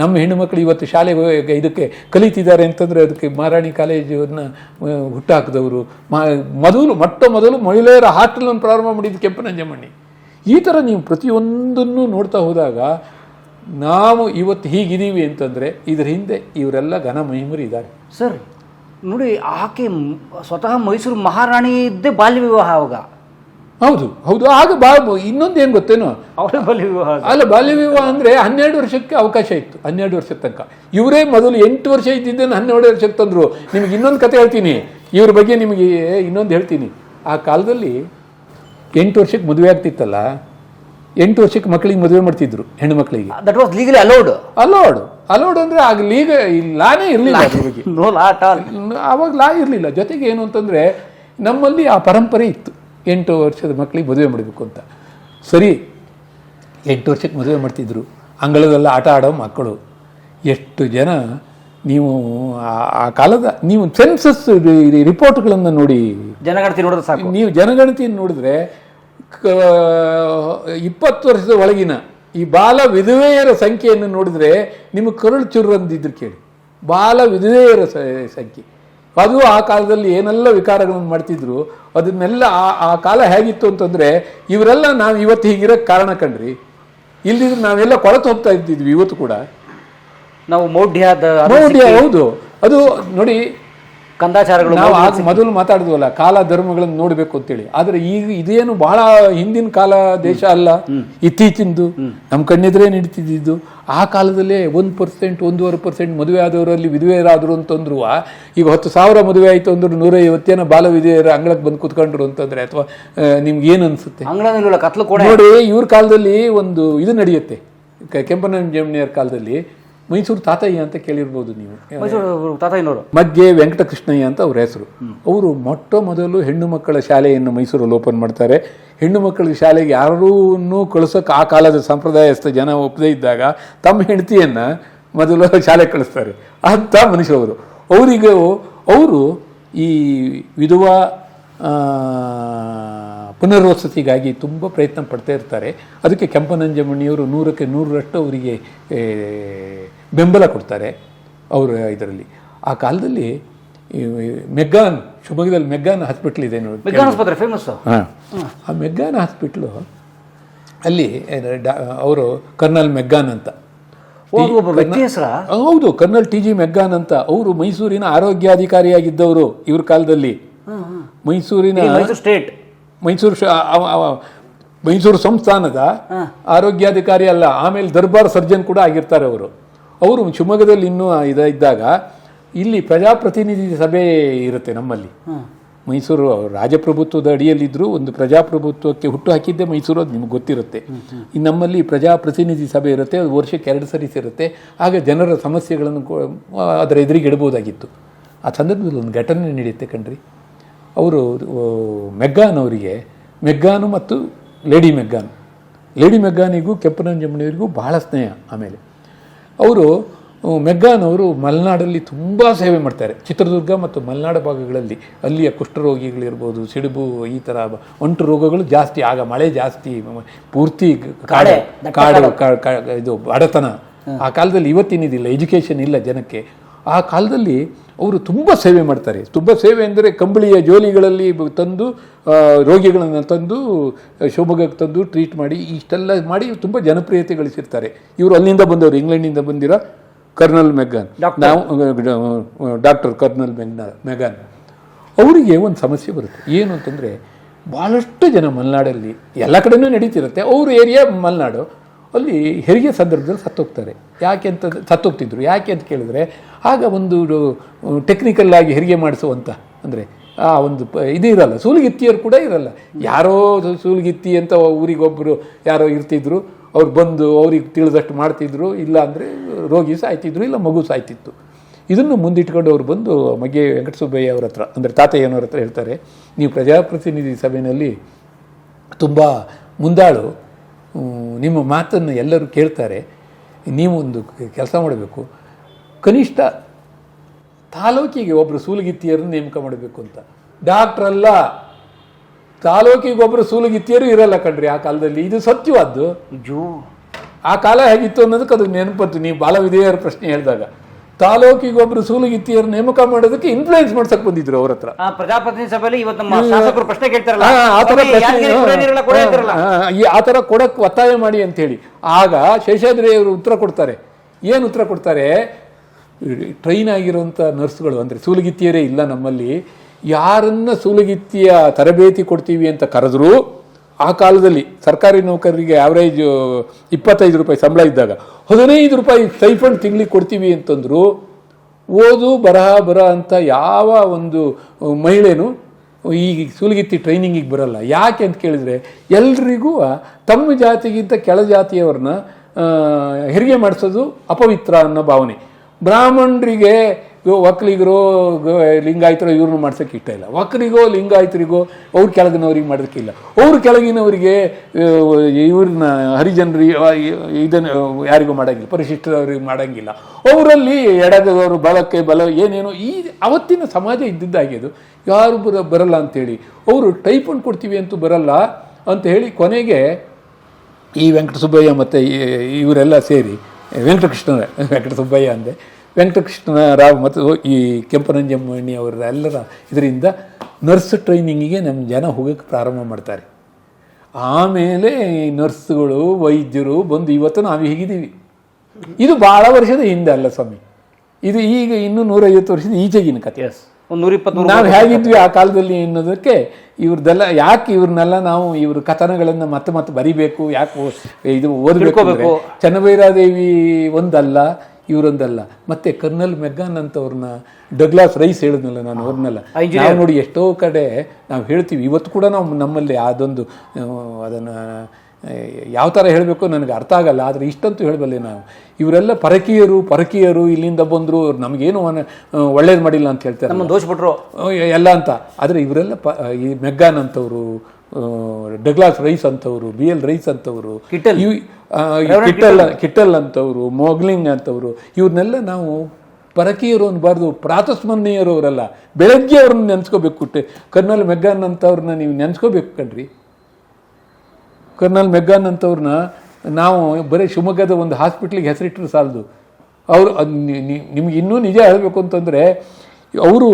ನಮ್ಮ ಹೆಣ್ಣುಮಕ್ಕಳು ಇವತ್ತು ಶಾಲೆಗೆ ಇದಕ್ಕೆ ಕಲಿತಿದ್ದಾರೆ ಅಂತಂದರೆ ಅದಕ್ಕೆ ಮಹಾರಾಣಿ ಕಾಲೇಜನ್ನು ಹುಟ್ಟಾಕಿದವರು. ಮಾ, ಮೊದಲು, ಮೊಟ್ಟ ಮೊದಲು ಮಹಿಳೆಯರ ಹಾಸ್ಟೆಲನ್ನು ಪ್ರಾರಂಭ ಮಾಡಿದ್ದು ಕೆಂಪನಂಜಮ್ಮಣ್ಣಿ ಈ ಥರ ನೀವು ಪ್ರತಿಯೊಂದನ್ನು ನೋಡ್ತಾ ಹೋದಾಗ ನಾವು ಇವತ್ತು ಹೀಗಿದ್ದೀವಿ ಅಂತಂದರೆ ಇದರ ಹಿಂದೆ ಇವರೆಲ್ಲ ಘನ ಮಹಿಮರು ಇದ್ದಾರೆ. ಸರ್ ನೋಡಿ ಆಕೆ ಸ್ವತಃ ಮೈಸೂರು ಮಹಾರಾಣಿ ಇದ್ದೇ ಬಾಲ್ಯ ವಿವಾಹ ಅವಾಗ. ಹೌದು ಹೌದು ಆಗ ಬಾ ಇನ್ನೊಂದು ಏನು ಗೊತ್ತೇನು? ಅವರ ಬಾಲ್ಯ ವಿವಾಹ ಅಲ್ಲ ಬಾಲ್ಯ ವಿವಾಹ ಅಂದರೆ ಹನ್ನೆರಡು ವರ್ಷಕ್ಕೆ ಅವಕಾಶ ಇತ್ತು ಹನ್ನೆರಡು ವರ್ಷದ ತನಕ. ಇವರೇ ಮೊದಲು ಎಂಟು ವರ್ಷ ಇದ್ದಿದ್ದನ್ನು ಹನ್ನೆರಡು ವರ್ಷಕ್ಕೆ ತಂದರು. ನಿಮಗೆ ಇನ್ನೊಂದು ಕತೆ ಹೇಳ್ತೀನಿ. ಇವ್ರ ಬಗ್ಗೆ ನಿಮಗೆ ಇನ್ನೊಂದು ಹೇಳ್ತೀನಿ. ಆ ಕಾಲದಲ್ಲಿ ಎಂಟು ವರ್ಷಕ್ಕೆ ಮದುವೆ ಆಗ್ತಿತ್ತಲ್ಲ? ಎಂಟು ವರ್ಷಕ್ಕೆ ಮಕ್ಕಳಿಗೆ ಮದುವೆ ಮಾಡ್ತಿದ್ರು ಹೆಣ್ಣು ಮಕ್ಕಳಿಗೆ. That was legally allowed allowed allowed ಅಂದ್ರೆ ಆಗ ಲೀಗ ಲಾನೇ ಇರಲಿಲ್ಲ ಅದ್ರ ಬಗ್ಗೆ ನೋ ಲಾಟ್ ಆಲ್ ಆವಾಗ ಲಾ ಇರಲಿಲ್ಲ. ಜೊತೆಗೆ ಏನು ಅಂತಂದರೆ ನಮ್ಮಲ್ಲಿ ಆ ಪರಂಪರೆ ಇತ್ತು. ಎಂಟು ವರ್ಷದ ಮಕ್ಕಳಿಗೆ ಮದುವೆ ಮಾಡಬೇಕು ಅಂತ. ಸರಿ ಎಂಟು ವರ್ಷಕ್ಕೆ ಮದುವೆ ಮಾಡ್ತಿದ್ರು. ಅಂಗಳದಲ್ಲ ಆಟ ಆಡೋ ಮಕ್ಕಳು. ಎಷ್ಟು ಜನ ನೀವು ಆ- ಕಾಲದ ನೀವು ಸೆನ್ಸಸ್ ರಿಪೋರ್ಟ್ಗಳನ್ನು ನೋಡಿ. ಜನಗಣತಿ ನೋಡಿದ್ರೆ ಸಾಕು. ನೀವು ಜನಗಣತಿಯನ್ನು ನೋಡಿದ್ರೆ ಇಪ್ಪತ್ತು ವರ್ಷದ ಒಳಗಿನ ಈ ಬಾಲ ವಿಧವೆಯರ ಸಂಖ್ಯೆಯನ್ನು ನೋಡಿದರೆ ನಿಮಗೆ ಕರುಳು ಚುರು ಅಂದಿದ್ರು ಕೇಳಿ. ಬಾಲ ವಿಧವೆಯರ ಸಂಖ್ಯೆ. ಅದು ಆ ಕಾಲದಲ್ಲಿ ಏನೆಲ್ಲ ವಿಕಾರಗಳನ್ನು ಮಾಡ್ತಿದ್ರು ಅದನ್ನೆಲ್ಲ ಆ ಆ ಕಾಲ ಹೇಗಿತ್ತು ಅಂತಂದರೆ ಇವರೆಲ್ಲ ನಾವು ಇವತ್ತು ಹೀಗಿರೋಕ್ಕೆ ಕಾರಣ ಕಂಡ್ರಿ. ಇಲ್ಲಿದ್ರೆ ನಾವೆಲ್ಲ ಕೊಳತು ಹೋಗ್ತಾ ಇದ್ದಿದ್ವಿ ಇವತ್ತು ಕೂಡ. ನಾವು ಮೌಢ್ಯದ ಮೌಢ್ಯ ಹೌದು. ಅದು ನೋಡಿ ಕಂದಾಚಾರಗಳು ನಾವು ಆಗ ಮೊದಲು ಮಾತಾಡಿದ್ವಲ್ಲ ಕಾಲ ಧರ್ಮಗಳನ್ನು ನೋಡಬೇಕು ಅಂತೇಳಿ. ಆದ್ರೆ ಈಗ ಇದೇನು ಬಹಳ ಹಿಂದಿನ ಕಾಲ ದೇಶ ಅಲ್ಲ ಇತ್ತೀಚಿಂದು ನಮ್ಮ ಕಣ್ಣಿದ್ರೆ ನಡೀತಿದ್ದು ಆ ಕಾಲದಲ್ಲೇ ಒಂದು ಪರ್ಸೆಂಟ್ ಒಂದೂವರೆ ಪರ್ಸೆಂಟ್ ಮದುವೆ ಆದವರಲ್ಲಿ ವಿಧವೆಯರಾದರು ಅಂತಂದ್ರು ಈಗ ಹತ್ತು ಸಾವಿರ ಮದುವೆ ಆಯಿತು ಅಂದ್ರೆ ನೂರೈವತ್ತೇನ ಬಾಲ ವಿಧವೆಯರ ಅಂಗಳಕ್ಕೆ ಬಂದು ಕುತ್ಕೊಂಡ್ರು ಅಂತಂದ್ರೆ ಅಥವಾ ನಿಮ್ಗೆ ಏನು ಅನ್ಸುತ್ತೆ? ನೋಡಿ ಇವ್ರ ಕಾಲದಲ್ಲಿ ಒಂದು ಇದು ನಡೆಯುತ್ತೆ. ಕೆಂಪನ ಕೆಂಪನಂಜಮ್ಮನಿಯರ ಕಾಲದಲ್ಲಿ ಮೈಸೂರು ತಾತಯ್ಯ ಅಂತ ಕೇಳಿರ್ಬೋದು ನೀವು. ಮೈಸೂರು ತಾತಯ್ಯನವರು. ಮಧ್ಯೆ ವೆಂಕಟಕೃಷ್ಣಯ್ಯ ಅಂತ ಅವ್ರ ಹೆಸರು. ಅವರು ಮೊಟ್ಟ ಮೊದಲು ಹೆಣ್ಣು ಮಕ್ಕಳ ಶಾಲೆಯನ್ನು ಮೈಸೂರಲ್ಲಿ ಓಪನ್ ಮಾಡ್ತಾರೆ. ಹೆಣ್ಣು ಮಕ್ಕಳ ಶಾಲೆಗೆ ಯಾರೂ ಕಳಿಸೋಕೆ ಆ ಕಾಲದ ಸಂಪ್ರದಾಯಸ್ಥ ಜನ ಒಪ್ಪದೇ ಇದ್ದಾಗ ತಮ್ಮ ಹೆಂಡತಿಯನ್ನು ಮೊದಲು ಶಾಲೆ ಕಳಿಸ್ತಾರೆ. ಅಂಥ ಮನುಷ್ಯರು ಅವರಿಗೆ ಅವರು ಈ ವಿಧವಾ ಪುನರ್ವಸತಿಗಾಗಿ ತುಂಬ ಪ್ರಯತ್ನ ಪಡ್ತಾ ಇರ್ತಾರೆ. ಅದಕ್ಕೆ ಕೆಂಪನಂಜಮಣಿಯವರು ನೂರಕ್ಕೆ ನೂರರಷ್ಟು ಅವರಿಗೆ ಬೆಂಬಲ ಕೊಡ್ತಾರೆ ಅವರು ಇದರಲ್ಲಿ. ಆ ಕಾಲದಲ್ಲಿ ಮೆಗ್ಗಾನ್ ಶಿವಮೊಗ್ಗದಲ್ಲಿ ಮೆಗ್ಗಾನ್ ಹಾಸ್ಪಿಟ್ಲ್ ಇದೆ ನೋಡಿ ಮೆಗ್ಗಾನ್ ಆಸ್ಪತ್ರೆ ಫೇಮಸ್ ಹಾಂ. ಆ ಮೆಗ್ಗಾನ್ ಹಾಸ್ಪಿಟ್ಲು ಅಲ್ಲಿ ಅವರು ಕರ್ನಲ್ ಮೆಗ್ಗಾನ್ ಅಂತ. ಒಬ್ಬ ವ್ಯಕ್ತಿ ಹೆಸರ? ಹೌದು ಕರ್ನಲ್ ಟಿ ಜಿ ಮೆಗ್ಗಾನ್ ಅಂತ. ಅವರು ಮೈಸೂರಿನ ಆರೋಗ್ಯಾಧಿಕಾರಿಯಾಗಿದ್ದವರು ಇವ್ರ ಕಾಲದಲ್ಲಿ. ಮೈಸೂರಿನ ಮೈಸೂರು ಸ್ಟೇಟ್ ಮೈಸೂರು ಮೈಸೂರು ಸಂಸ್ಥಾನದ ಆರೋಗ್ಯಾಧಿಕಾರಿ ಅಲ್ಲ ಆಮೇಲೆ ದರ್ಬಾರ್ ಸರ್ಜನ್ ಕೂಡ ಆಗಿರ್ತಾರೆ ಅವರು. ಅವರು ಶಿವಮೊಗ್ಗದಲ್ಲಿ ಇನ್ನೂ ಇದ ಇದ್ದಾಗ ಇಲ್ಲಿ ಪ್ರಜಾಪ್ರತಿನಿಧಿ ಸಭೆ ಇರುತ್ತೆ ನಮ್ಮಲ್ಲಿ. ಮೈಸೂರು ರಾಜಪ್ರಭುತ್ವದ ಅಡಿಯಲ್ಲಿದ್ದರೂ ಒಂದು ಪ್ರಜಾಪ್ರಭುತ್ವಕ್ಕೆ ಹುಟ್ಟು ಹಾಕಿದ್ದೆ ಮೈಸೂರು ಅದು ನಿಮ್ಗೆ ಗೊತ್ತಿರುತ್ತೆ. ಇನ್ನು ನಮ್ಮಲ್ಲಿ ಪ್ರಜಾಪ್ರತಿನಿಧಿ ಸಭೆ ಇರುತ್ತೆ ಅದು ವರ್ಷಕ್ಕೆ ಎರಡು ಸರಿ ಸೇರುತ್ತೆ. ಆಗ ಜನರ ಸಮಸ್ಯೆಗಳನ್ನು ಅದರ ಎದುರಿಗೆ ಇಡಬಹುದಾಗಿತ್ತು. ಆ ಸಂದರ್ಭದಲ್ಲಿ ಒಂದು ಘಟನೆ ನಡೆಯುತ್ತೆ ಕಣ್ರಿ. ಅವರು ಮೆಗ್ಗಾನ್ ಅವರಿಗೆ ಮೆಗ್ಗಾನು ಮತ್ತು ಲೇಡಿ ಮೆಗ್ಗಾನ್. ಲೇಡಿ ಮೆಗ್ಗಾನಿಗೂ ಕೆಂಪನಂಜಮ್ಮನಿಯವರಿಗೂ ಬಹಳ ಸ್ನೇಹ ಆಮೇಲೆ. ಅವರು ಮೆಗ್ಗಾನ್ ಅವರು ಮಲೆನಾಡಲ್ಲಿ ತುಂಬ ಸೇವೆ ಮಾಡ್ತಾರೆ. ಚಿತ್ರದುರ್ಗ ಮತ್ತು ಮಲೆನಾಡ ಭಾಗಗಳಲ್ಲಿ ಅಲ್ಲಿಯ ಕುಷ್ಠರೋಗಿಗಳಿರ್ಬೋದು ಸಿಡುಬು ಈ ಥರ ಒಂಟು ರೋಗಗಳು ಜಾಸ್ತಿ ಆಗ ಮಳೆ ಜಾಸ್ತಿ ಪೂರ್ತಿ ಕಾಡೆ ಕಾಡು ಇದು ಬಡತನ. ಆ ಕಾಲದಲ್ಲಿ ಇವತ್ತಿನಿದಿಲ್ಲ ಎಜುಕೇಷನ್ ಇಲ್ಲ ಜನಕ್ಕೆ. ಆ ಕಾಲದಲ್ಲಿ ಅವರು ತುಂಬ ಸೇವೆ ಮಾಡ್ತಾರೆ. ತುಂಬ ಸೇವೆ ಅಂದರೆ ಕಂಬಳಿಯ ಜೋಲಿಗಳಲ್ಲಿ ತಂದು ರೋಗಿಗಳನ್ನು ತಂದು ಶಿವಮೊಗ್ಗಕ್ಕೆ ತಂದು ಟ್ರೀಟ್ ಮಾಡಿ ಇಷ್ಟೆಲ್ಲ ಮಾಡಿ ತುಂಬ ಜನಪ್ರಿಯತೆ ಗಳಿಸಿರ್ತಾರೆ ಇವರು ಅಲ್ಲಿಂದ ಬಂದವರು ಇಂಗ್ಲೆಂಡಿಂದ ಬಂದಿರೋ ಕರ್ನಲ್ ಮೆಗಾನ್ ನಾವು ಡಾಕ್ಟರ್ ಕರ್ನಲ್ ಮೆಗ್ನ ಮೆಗಾನ್. ಅವರಿಗೆ ಒಂದು ಸಮಸ್ಯೆ ಬರುತ್ತೆ. ಏನು ಅಂತಂದರೆ ಭಾಳಷ್ಟು ಜನ ಮಲೆನಾಡಲ್ಲಿ ಎಲ್ಲ ಕಡೆಯೂ ನಡೀತಿರುತ್ತೆ. ಅವ್ರ ಏರಿಯಾ ಮಲೆನಾಡು. ಅಲ್ಲಿ ಹೆರಿಗೆ ಸಂದರ್ಭದಲ್ಲಿ ಸತ್ತೋಗ್ತಾರೆ. ಯಾಕೆ ಅಂತ ಸತ್ತೋಗ್ತಿದ್ರು. ಯಾಕೆ ಅಂತ ಕೇಳಿದ್ರೆ, ಆಗ ಒಂದು ಟೆಕ್ನಿಕಲ್ ಆಗಿ ಹೆರಿಗೆ ಮಾಡಿಸುವಂಥ ಅಂದರೆ ಆ ಒಂದು ಪ, ಇದು ಇರಲ್ಲ. ಸೂಲಗಿತ್ತಿಯರು ಕೂಡ ಇರಲ್ಲ. ಯಾರೋ ಸೂಲಗಿತ್ತಿ ಅಂತ ಊರಿಗೊಬ್ಬರು ಯಾರೋ ಇರ್ತಿದ್ರು, ಅವ್ರು ಬಂದು ಅವ್ರಿಗೆ ತಿಳಿದಷ್ಟು ಮಾಡ್ತಿದ್ರು, ಇಲ್ಲ ಅಂದರೆ ರೋಗಿ ಸಾಯ್ತಿದ್ರು, ಇಲ್ಲ ಮಗು ಸಾಯ್ತಿತ್ತು. ಇದನ್ನು ಮುಂದಿಟ್ಕೊಂಡು ಅವ್ರು ಬಂದು ಮಗೆ ವೆಂಕಟಸುಬ್ಬಯ್ಯ ಅವ್ರ ಹತ್ರ, ಅಂದರೆ ತಾತಯ್ಯನವ್ರ ಹತ್ರ ಹೇಳ್ತಾರೆ, ನೀವು ಪ್ರಜಾಪ್ರತಿನಿಧಿ ಸಭೆಯಲ್ಲಿ ತುಂಬ ಮುಂದಾಳು. ನಿಮ್ಮ ಮಾತನ್ನು ಎಲ್ಲರೂ ಕೇಳ್ತಾರೆ ನೀವೊಂದು ಕೆಲಸ ಮಾಡಬೇಕು. ಕನಿಷ್ಠ ತಾಲೂಕಿಗೆ ಒಬ್ಬರು ಸೂಲಗಿತ್ತಿಯರನ್ನು ನೇಮಕ ಮಾಡಬೇಕು ಅಂತ. ಡಾಕ್ಟ್ರಲ್ಲ ತಾಲೂಕಿಗೆ ಒಬ್ಬರು ಸೂಲಗಿತ್ತಿಯರು ಇರಲ್ಲ ಕಣ್ರಿ ಆ ಕಾಲದಲ್ಲಿ. ಇದು ಸತ್ಯವಾದ್ದು. ಜೂ. ಆ ಕಾಲ ಹೇಗಿತ್ತು ಅನ್ನೋದಕ್ಕೆ ಅದು ನೆನಪತ್ತು. ನೀವು ಬಾಲವಿದೆಯರ ಪ್ರಶ್ನೆ ಹೇಳಿದಾಗ. ತಾಲೂಕಿಗೆ ಒಬ್ರು ಸೂಲಗಿತ್ತಿಯರ್ ನೇಮಕ ಮಾಡೋದಕ್ಕೆ ಇನ್ಫ್ಲೂಯೆನ್ಸ್ ಮಾಡ್ಸಕ್ ಬಂದಿದ್ರು ಅವ್ರ ಹತ್ರ. ಪ್ರಜಾಪ್ರತಿನಿಧಿ ಸಭೆಯಲ್ಲಿ ಇವತ್ತು ನಮ್ಮ ಶಾಸಕರು ಪ್ರಶ್ನೆ ಕೇಳ್ತಾರಲ್ಲ. ಆ, ಆ ಥರ ಸ್ವಾಮಿ, ಪ್ರಶ್ನೆ- ಯಾದಗಿರಿ ಕೊಡೆ ನೀರೆಲ್ಲ ಕೊಡೆ ಅಂತಾರಲ್ಲ ಆ, ಈ ಆ ಥರ ಕೊಡಕ್ಕೆ ಒತ್ತಾಯ ಮಾಡಿ ಅಂತ ಹೇಳಿ ಆಗ ಶೇಷಾದ್ರಿ ಅವರು ಉತ್ತರ ಕೊಡ್ತಾರೆ. ಏನು ಉತ್ತರ ಕೊಡ್ತಾರೆ? ಟ್ರೈನ್ ಆಗಿರುವಂಥ ನರ್ಸ್ಗಳು ಅಂದ್ರೆ ಸೂಲಗಿತ್ತಿಯರೇ ಇಲ್ಲ ನಮ್ಮಲ್ಲಿ. ಯಾರನ್ನ ಸೂಲಗಿತ್ತಿಯ ತರಬೇತಿ ಕೊಡ್ತೀವಿ ಅಂತ ಕರೆದ್ರು ಆ ಕಾಲದಲ್ಲಿ ಸರ್ಕಾರಿ ನೌಕರರಿಗೆ ಆವ್ರೇಜ್ ಇಪ್ಪತ್ತೈದು ರೂಪಾಯಿ ಸಂಬಳ ಇದ್ದಾಗ ಹದಿನೈದು ರೂಪಾಯಿ ಸ್ಟೈಫಂಡ್ ತಿಂಗಳಿಗೆ ಕೊಡ್ತೀವಿ ಅಂತಂದ್ರು, ಓದು, ಬರಹ, ಬರ ಅಂತ ಯಾವ ಒಂದು ಮಹಿಳೆನೂ ಈ ಸುಲಗಿತ್ತಿ ಟ್ರೈನಿಂಗಿಗೆ ಬರಲ್ಲ. ಯಾಕೆ ಅಂತ ಕೇಳಿದ್ರೆ, ಎಲ್ರಿಗೂ ತಮ್ಮ ಜಾತಿಗಿಂತ ಕೆಳ ಜಾತಿಯವ್ರನ್ನ ಹೆರಿಗೆ ಮಾಡಿಸೋದು ಅಪವಿತ್ರ ಅನ್ನೋ ಭಾವನೆ. ಬ್ರಾಹ್ಮಣರಿಗೆ ಒಕ್ಕಲಿಗರು ಲಿಂಗಾಯತರು ಇವ್ರನ್ನ ಮಾಡ್ಸೋಕೆ ಇಷ್ಟ ಇಲ್ಲ. ಒಕ್ಕಲಿಗೋ ಲಿಂಗಾಯತರಿಗೋ, ಅವ್ರ ಕೆಳಗಿನವ್ರಿಗೆ ಮಾಡೋದಕ್ಕಿಲ್ಲ ಅವ್ರ ಕೆಳಗಿನವರಿಗೆ ಇವ್ರನ್ನ ಹರಿಜನರಿ ಇದನ್ನು, ಯಾರಿಗೂ ಮಾಡಂಗಿಲ್ಲ. ಪರಿಶಿಷ್ಟದವ್ರಿಗೆ ಮಾಡಂಗಿಲ್ಲ. ಅವರಲ್ಲಿ ಎಡಗದವರು ಬಲಕ್ಕೆ ಬಲ, ಏನೇನೋ ಈ ಅವತ್ತಿನ ಸಮಾಜ ಇದ್ದಿದ್ದಾಗಿದ್ದು ಯಾರು ಬರ ಬರಲ್ಲ ಅಂತೇಳಿ. ಅವರು ಟೈಪಂಡ್ ಕೊಡ್ತೀವಿ ಅಂತೂ ಬರಲ್ಲ ಅಂತ ಹೇಳಿ ಕೊನೆಗೆ ಈ ವೆಂಕಟಸುಬ್ಬಯ್ಯ ಮತ್ತು ಇವರೆಲ್ಲ ಸೇರಿ ವೆಂಕಟಕೃಷ್ಣ ವೆಂಕಟಸುಬ್ಬಯ್ಯ ಅಂದೆ. ವೆಂಕಟಕೃಷ್ಣ ರಾವ್ ಮತ್ತು ಈ ಕೆಂಪನಂಜಮ್ಮಣ್ಣಿ ಅವರ ಎಲ್ಲರ ಇದರಿಂದ ನರ್ಸ್ ಟ್ರೈನಿಂಗಿಗೆ ನಮ್ಮ ಜನ ಹೋಗೋಕ್ಕೆ ಪ್ರಾರಂಭ ಮಾಡ್ತಾರೆ. ಆಮೇಲೆ ನರ್ಸ್ಗಳು, ವೈದ್ಯರು ಬಂದು ಇವತ್ತು ನಾವು ಹೀಗಿದ್ದೀವಿ. ಇದು ಭಾಳ ವರ್ಷದ ಹಿಂದೆ ಅಲ್ಲ ಸ್ವಾಮಿ. ಇದು ಈಗ ಇನ್ನೂ ನೂರೈವತ್ತು ವರ್ಷದ ಈಚೆಗಿನ ಕಥೆ. ಒಂದು ನೂರ ನಾವು ಹೇಗಿದ್ವಿ ಆ ಕಾಲದಲ್ಲಿ ಅನ್ನೋದಕ್ಕೆ ಇವ್ರದ್ದೆಲ್ಲ ಯಾಕೆ ಇವ್ರನ್ನೆಲ್ಲ ನಾವು ಇವ್ರ ಕಥನಗಳನ್ನ ಮತ್ತೆ ಮತ್ತೆ ಬರಿಬೇಕು ಯಾಕೆ ಇದು ಓದಬೇಕು ಚನ್ನಭೈರಾದೇವಿ ಒಂದಲ್ಲ ಇವರೊಂದಲ್ಲ. ಮತ್ತೆ ಕರ್ನಲ್ ಮೆಗ್ಗಾನ್ ಅಂತವ್ರನ್ನ ಡಗ್ಲಾಸ್ ರೈಸ್ ಹೇಳಿದ್ನಲ್ಲ ನಾನು ಅವ್ರನ್ನೆಲ್ಲ. ನಾವು ನೋಡಿ ಎಷ್ಟೋ ಕಡೆ ನಾವು ಹೇಳ್ತೀವಿ. ಇವತ್ತು ಕೂಡ ನಾವು ನಮ್ಮಲ್ಲಿ ಅದೊಂದು ಅದನ್ನು ಯಾವ ಥರ ಹೇಳಬೇಕು ನನಗೆ ಅರ್ಥ ಆಗಲ್ಲ ಆದರೆ ಇಷ್ಟಂತೂ ಹೇಳಬಲ್ಲೆ ನಾವು. ಇವರೆಲ್ಲ ಪರಕೀಯರು ಪರಕೀಯರು ಇಲ್ಲಿಂದ ಬಂದರು ನಮಗೇನು ಒಳ್ಳೇದು ಮಾಡಿಲ್ಲ ಅಂತ ಹೇಳ್ತಾರೆ. ನಮ್ಮ ದೋಷ ಬಿಟ್ರು ಎಲ್ಲ ಅಂತ. ಆದರೆ ಇವರೆಲ್ಲ ಪ ಈ ಮೆಗ್ಗಾನ್ ಅಂತವರು ಡಗ್ಲಾಸ್ ರೈಸ್ ಅಂತವರು ಬಿ ಎಲ್ ರೈಸ್ ಅಂತವರು ಕಿಟ್ಟಲ್. ಇವ್- ಕಿಟ್ಟಲ್ ಕಿಟ್ಟಲ್. ಅಂತವರು ಮೊಗ್ಲಿಂಗ್ ಅಂತವರು ಇವ್ರನ್ನೆಲ್ಲ ನಾವು ಪರಕೀಯರು ಅನ್ಬಾರ್ದು ಪ್ರಾತಸ್ಮರಣೀಯರು ಅವರೆಲ್ಲ. ಬೆಳಗ್ಗೆ ಅವ್ರನ್ನ ನೆನ್ಸ್ಕೋಬೇಕು ಕರ್ನಲ್ ಮೆಗ್ಗಾನ್ ಅಂತವ್ರನ್ನ ನೀವು ನೆನ್ಸ್ಕೋಬೇಕು ಕಣ್ರಿ. ಕರ್ನಲ್ ಮೆಗ್ಗಾನ್ ಅಂತವ್ರನ್ನ ನಾವು ಬರೀ ಶಿವಮೊಗ್ಗದ ಒಂದು ಹಾಸ್ಪಿಟ್ಲಿಗೆ ಹೆಸರಿಟ್ಟರು ಸಾಲದು. ಅವರು ನಿಮ್ಗೆ ಇನ್ನೂ ನಿಜ ಹೇಳಬೇಕು ಅಂತಂದರೆ ಅವರು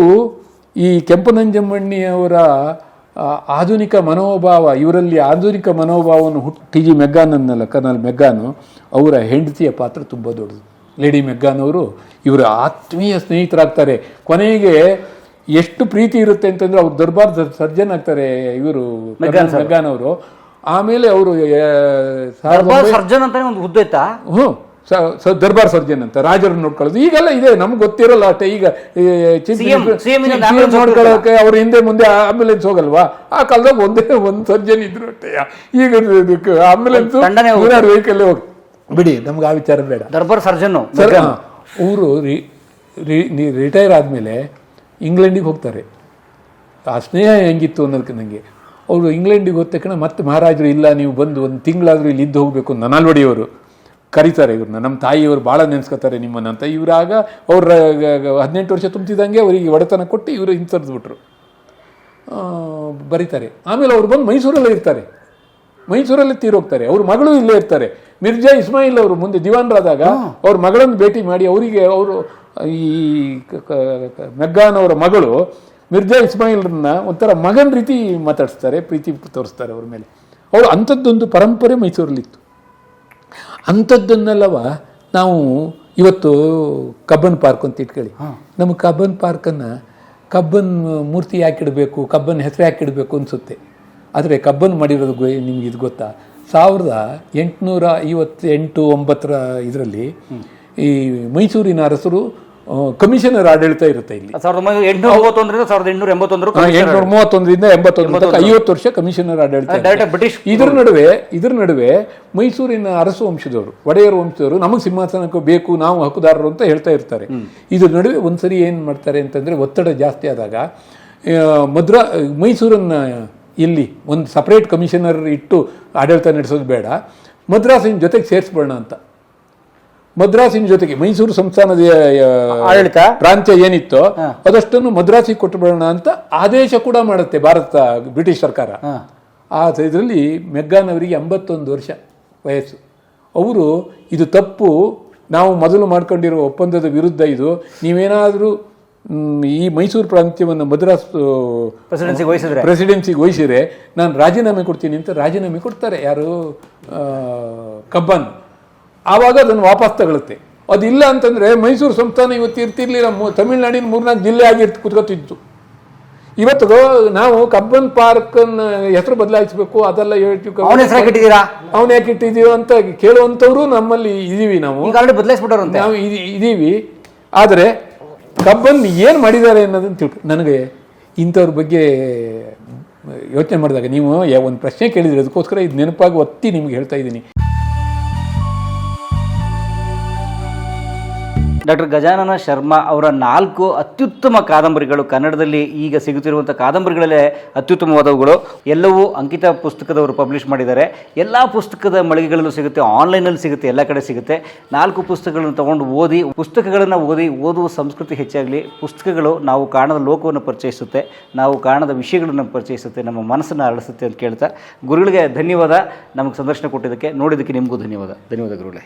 ಈ ಕೆಂಪನಂಜಮ್ಮಣ್ಣಿಯವರ ಆಧುನಿಕ ಮನೋಭಾವ ಇವರಲ್ಲಿ ಆಧುನಿಕ ಮನೋಭಾವವನ್ನು ಹುಟ್ಟು ಟಿ ಜಿ ಮೆಗ್ಗಾನ್ ಅನ್ನಲ್ಲ ಕರ್ನಲ್ ಮೆಗ್ಗಾನು ಅವರ ಹೆಂಡತಿಯ ಪಾತ್ರ ತುಂಬ ದೊಡ್ಡದು. ಲೇಡಿ ಮೆಗ್ಗಾನ್ ಅವರು ಇವರ ಆತ್ಮೀಯ ಸ್ನೇಹಿತರಾಗ್ತಾರೆ. ಕೊನೆಗೆ ಎಷ್ಟು ಪ್ರೀತಿ ಇರುತ್ತೆ ಅಂತಂದ್ರೆ ಅವ್ರು ದರ್ಬಾರ್ ಸರ್ಜನ್ ಆಗ್ತಾರೆ ಇವರು ಮೆಗ್ಗಾನ್ ಅವರು. ಆಮೇಲೆ ಅವರು ಸರ್ಜನ್ ಅಂತಾನೆ ಒಂದು ಹುದ್ದೆ ಇತ್ತಾ ಹ್ಞೂ ದರ್ಬಾರ್ ಸರ್ಜನ್ ಅಂತ ರಾಜರನ್ನು ನೋಡ್ಕೊಳ್ಳೋದು. ಈಗೆಲ್ಲ ಇದೆ ನಮ್ಗೆ ಗೊತ್ತಿರಲ್ಲ ಅಷ್ಟೇ. ಈಗ ನೋಡ್ಕೊಳ್ಳೋಕೆ ಅವ್ರ ಹಿಂದೆ ಮುಂದೆ ಆಂಬ್ಯುಲೆನ್ಸ್ ಹೋಗಲ್ವಾ? ಆ ಕಾಲದಾಗ ಒಂದೇ ಒಂದು ಸರ್ಜನ್ ಇದ್ರು ಅಷ್ಟೇ. ಈಗ ಆಂಬ್ಯುಲೆನ್ಸ್. ವೆಹಿಕಲ್ ಹೋಗಿ ಬಿಡಿ ನಮ್ಗೆ ಆ ವಿಚಾರ ಬೇಡ. ದರ್ಬಾರ್ ಸರ್ಜನ್. ಸರ್ ಅವರು ರಿಟೈರ್ ಆದಮೇಲೆ ಇಂಗ್ಲೆಂಡಿಗೆ ಹೋಗ್ತಾರೆ. ಆ ಸ್ನೇಹ ಹೆಂಗಿತ್ತು ಅನ್ನೋದಕ್ಕೆ ನನಗೆ ಅವರು ಇಂಗ್ಲೆಂಡಿಗೆ ಹೋದ ತಕ್ಷಣ ಮತ್ತೆ ಮಹಾರಾಜರು ಇಲ್ಲ ನೀವು ಬಂದು ಒಂದು ತಿಂಗಳಾದರೂ ಇಲ್ಲಿ ಇದ್ದು ಹೋಗಬೇಕು ಅಂತ ನನಾಲ್ವಡಿಯವರು ಕರೀತಾರೆ ಇವ್ರನ್ನ. ನಮ್ಮ ತಾಯಿಯವರು ಭಾಳ ನೆನೆಸ್ಕೊತಾರೆ ನಿಮ್ಮನ್ನು ಅಂತ. ಇವರಾಗ ಅವ್ರ ಹದಿನೆಂಟು ವರ್ಷ ತುಂಬ್ತಿದ್ದಂಗೆ ಅವರಿಗೆ ಒಡೆತನ ಕೊಟ್ಟು ಇವರು ಹಿಂಸರಿಸ್ಬಿಟ್ರು ಬರೀತಾರೆ. ಆಮೇಲೆ ಅವ್ರು ಬಂದು ಮೈಸೂರಲ್ಲೇ ಇರ್ತಾರೆ. ಮೈಸೂರಲ್ಲೇ ತೀರೋಗ್ತಾರೆ. ಅವ್ರ ಮಗಳು ಇಲ್ಲೇ ಇರ್ತಾರೆ. ಮಿರ್ಜಾ ಇಸ್ಮಾಯಿಲ್ ಅವರು ಮುಂದೆ ದಿವಾನ್ರಾದಾಗ ಅವ್ರ ಮಗಳನ್ನು ಭೇಟಿ ಮಾಡಿ ಅವರಿಗೆ ಅವರು ಈ ಮೆಗ್ಗಾನ್ ಅವರ ಮಗಳು ಮಿರ್ಜಾ ಇಸ್ಮಾಯಿಲ್ರನ್ನ ಒಂಥರ ಮಗನ ರೀತಿ ಮಾತಾಡಿಸ್ತಾರೆ ಪ್ರೀತಿ ತೋರಿಸ್ತಾರೆ ಅವ್ರ ಮೇಲೆ. ಅವರು ಅಂಥದ್ದೊಂದು ಪರಂಪರೆ ಮೈಸೂರಲ್ಲಿತ್ತು. ಅಂಥದ್ದನ್ನೆಲ್ಲವ ನಾವು ಇವತ್ತು ಕಬ್ಬನ್ ಪಾರ್ಕ್ ಅಂತ ಇಟ್ಕೊಳ್ಳಿ. ನಮ್ಮ ಕಬ್ಬನ್ ಪಾರ್ಕನ್ನು ಕಬ್ಬನ್ ಮೂರ್ತಿ ಯಾಕಿಡಬೇಕು ಕಬ್ಬನ್ ಹೆಸರು ಯಾಕಿಡಬೇಕು ಅನಿಸುತ್ತೆ. ಆದರೆ ಕಬ್ಬನ್ ಮಾಡಿರೋದು ಗೊ- ನಿಮ್ಗೆ ಇದು ಗೊತ್ತಾ? ಸಾವಿರದ ಎಂಟುನೂರ ಐವತ್ತೆಂಟು ಒಂಬತ್ತರ ಇದರಲ್ಲಿ ಈ ಮೈಸೂರಿನ ಅರಸರು ಕಮಿಷನರ್ ಆಡಳಿತ ಇರುತ್ತೆ ಇಲ್ಲಿ. ಸಾವಿರದ ಒಂಬೈನೂರ ಎಂಟುನೂರ ಮೂವತ್ತೊಂದರಿಂದ ಸಾವಿರದ ಎಂಟುನೂರ ಎಂಬತ್ತೊಂದರು ಎಂಟುನೂರ ಮೂವತ್ತೊಂದರಿಂದ ಎಂಬತ್ತೊಂದು. ಐವತ್ತು ವರ್ಷ ಕಮಿಷನರ್ ಆಡಳಿತ. ಡೈರೆಕ್ಟ್ ಬ್ರಿಟಿಷ್ ಇದ್ರ ನಡುವೆ ಇದ್ರ ನಡುವೆ ಮೈಸೂರಿನ ಅರಸು ವಂಶದವರು ಒಡೆಯರ್ ವಂಶದವರು ನಮಗೆ ಸಿಂಹಾಸನಕ್ಕೆ ಬೇಕು ನಾವು ಹಕ್ಕುದಾರರು ಅಂತ ಹೇಳ್ತಾ ಇರ್ತಾರೆ. ಇದ್ರ ನಡುವೆ ಒಂದ್ಸರಿ ಏನು ಮಾಡ್ತಾರೆ ಅಂತಂದ್ರೆ ಒತ್ತಡ ಜಾಸ್ತಿ ಆದಾಗ ಮದ್ರಾ ಮೈಸೂರನ್ನ ಇಲ್ಲಿ ಒಂದು ಸಪರೇಟ್ ಕಮಿಷನರ್ ಇಟ್ಟು ಆಡಳಿತ ನಡೆಸೋದು ಬೇಡ. ಮದ್ರಾಸಿನ ಜೊತೆಗೆ ಸೇರಿಸ್ಬೋಣ ಅಂತ. ಮದ್ರಾಸಿನ ಜೊತೆಗೆ ಮೈಸೂರು ಸಂಸ್ಥಾನದ ಆಡಳಿತ? ಪ್ರಾಂತ್ಯ ಏನಿತ್ತೋ ಅದಷ್ಟನ್ನು ಮದ್ರಾಸಿಗೆ ಕೊಟ್ಟುಬಿಡೋಣ ಅಂತ ಆದೇಶ ಕೂಡ ಮಾಡುತ್ತೆ ಭಾರತ ಬ್ರಿಟಿಷ್ ಸರ್ಕಾರ. ಆ ಇದರಲ್ಲಿ ಮೆಗ್ಗಾನ್ ಅವರಿಗೆ ಎಂಬತ್ತೊಂದು ವರ್ಷ ವಯಸ್ಸು. ಅವರು ಇದು ತಪ್ಪು ನಾವು ಮೊದಲು ಮಾಡ್ಕೊಂಡಿರುವ ಒಪ್ಪಂದದ ವಿರುದ್ಧ ಇದು ನೀವೇನಾದರೂ ಈ ಮೈಸೂರು ಪ್ರಾಂತ್ಯವನ್ನು ಮದ್ರಾಸ್ ಪ್ರೆಸಿಡೆನ್ಸಿಗೆ ವಹಿಸಿದ್ರೆ? ಪ್ರೆಸಿಡೆನ್ಸಿಗೆ ವಹಿಸಿದ್ರೆ ನಾನು ರಾಜೀನಾಮೆ ಕೊಡ್ತೀನಿ ಅಂತ ರಾಜೀನಾಮೆ ಕೊಡ್ತಾರೆ ಯಾರು ಕಬ್ಬನ್. ಆವಾಗ ಅದನ್ನು ವಾಪಸ್ ತಗೊಳುತ್ತೆ ಅದಿಲ್ಲ ಅಂತಂದರೆ ಮೈಸೂರು ಸಂಸ್ಥಾನ ಇವತ್ತು ಇರ್ತಿರ್ಲಿಲ್ಲ ಮು- ತಮಿಳ್ನಾಡಿನ ಮೂರ್ನಾಲ್ಕು ಜಿಲ್ಲೆ ಆಗಿ ಕೂತ್ಕೊತಿತ್ತು. ಇವತ್ತು ನಾವು ಕಬ್ಬನ್ ಪಾರ್ಕ್ ಹೆಸರು ಬದಲಾಯಿಸಬೇಕು ಅದೆಲ್ಲ ಹೇಳ್ತೀವಿ ಅವನ ಯಾಕೆ ಇಟ್ಟಿದೀವಿ ಅಂತ ಕೇಳುವಂಥವ್ರು ನಮ್ಮಲ್ಲಿ ಇದೀವಿ ನಾವು. ನಾವು ಇದಿ- ಇದೀವಿ. ಆದರೆ ಕಬ್ಬನ್ ಏನು ಮಾಡಿದ್ದಾರೆ ಅನ್ನೋದನ್ನು ತಿಳ್ಕೊ ನನಗೆ ಇಂಥವ್ರ ಬಗ್ಗೆ ಯೋಚನೆ ಮಾಡಿದಾಗ ನೀವು ಒಂದು ಪ್ರಶ್ನೆ ಕೇಳಿದ್ರಿ ಅದಕ್ಕೋಸ್ಕರ ಇದು ನೆನಪಾಗಿ ಒತ್ತಿ ನಿಮ್ಗೆ ಹೇಳ್ತಾ ಇದ್ದೀನಿ. ಡಾಕ್ಟರ್ ಗಜಾನನ ಶರ್ಮಾ ಅವರ ನಾಲ್ಕು ಅತ್ಯುತ್ತಮ ಕಾದಂಬರಿಗಳು ಕನ್ನಡದಲ್ಲಿ ಈಗ ಸಿಗುತ್ತಿರುವಂಥ ಕಾದಂಬರಿಗಳಲ್ಲೇ ಅತ್ಯುತ್ತಮವಾದವುಗಳು. ಎಲ್ಲವೂ ಅಂಕಿತ ಪುಸ್ತಕದವರು ಪಬ್ಲಿಷ್ ಮಾಡಿದ್ದಾರೆ. ಎಲ್ಲ ಪುಸ್ತಕದ ಮಳಿಗೆಗಳಲ್ಲೂ ಸಿಗುತ್ತೆ, ಆನ್ಲೈನಲ್ಲಿ ಸಿಗುತ್ತೆ, ಎಲ್ಲ ಕಡೆ ಸಿಗುತ್ತೆ. ನಾಲ್ಕು ಪುಸ್ತಕಗಳನ್ನು ತಗೊಂಡು ಓದಿ, ಪುಸ್ತಕಗಳನ್ನು ಓದಿ, ಓದುವ ಸಂಸ್ಕೃತಿ ಹೆಚ್ಚಾಗಲಿ, ಪುಸ್ತಕಗಳು ನಾವು ಕಾಣದ ಲೋಕವನ್ನು ಪರಿಚಯಿಸುತ್ತೆ, ನಾವು ಕಾಣದ ವಿಷಯಗಳನ್ನು ಪರಿಚಯಿಸುತ್ತೆ, ನಮ್ಮ ಮನಸ್ಸನ್ನು ಅರಳಿಸುತ್ತೆ ಅಂತ ಕೇಳ್ತಾ. ಗುರುಗಳಿಗೆ ಧನ್ಯವಾದ. ನಮಗೆ ಸಂದರ್ಶನ ಕೊಟ್ಟಿದ್ದಕ್ಕೆ ನೋಡಿದ್ದಕ್ಕೆ ನಿಮಗೂ ಧನ್ಯವಾದ. ಧನ್ಯವಾದ ಗುರುಗಳೇ.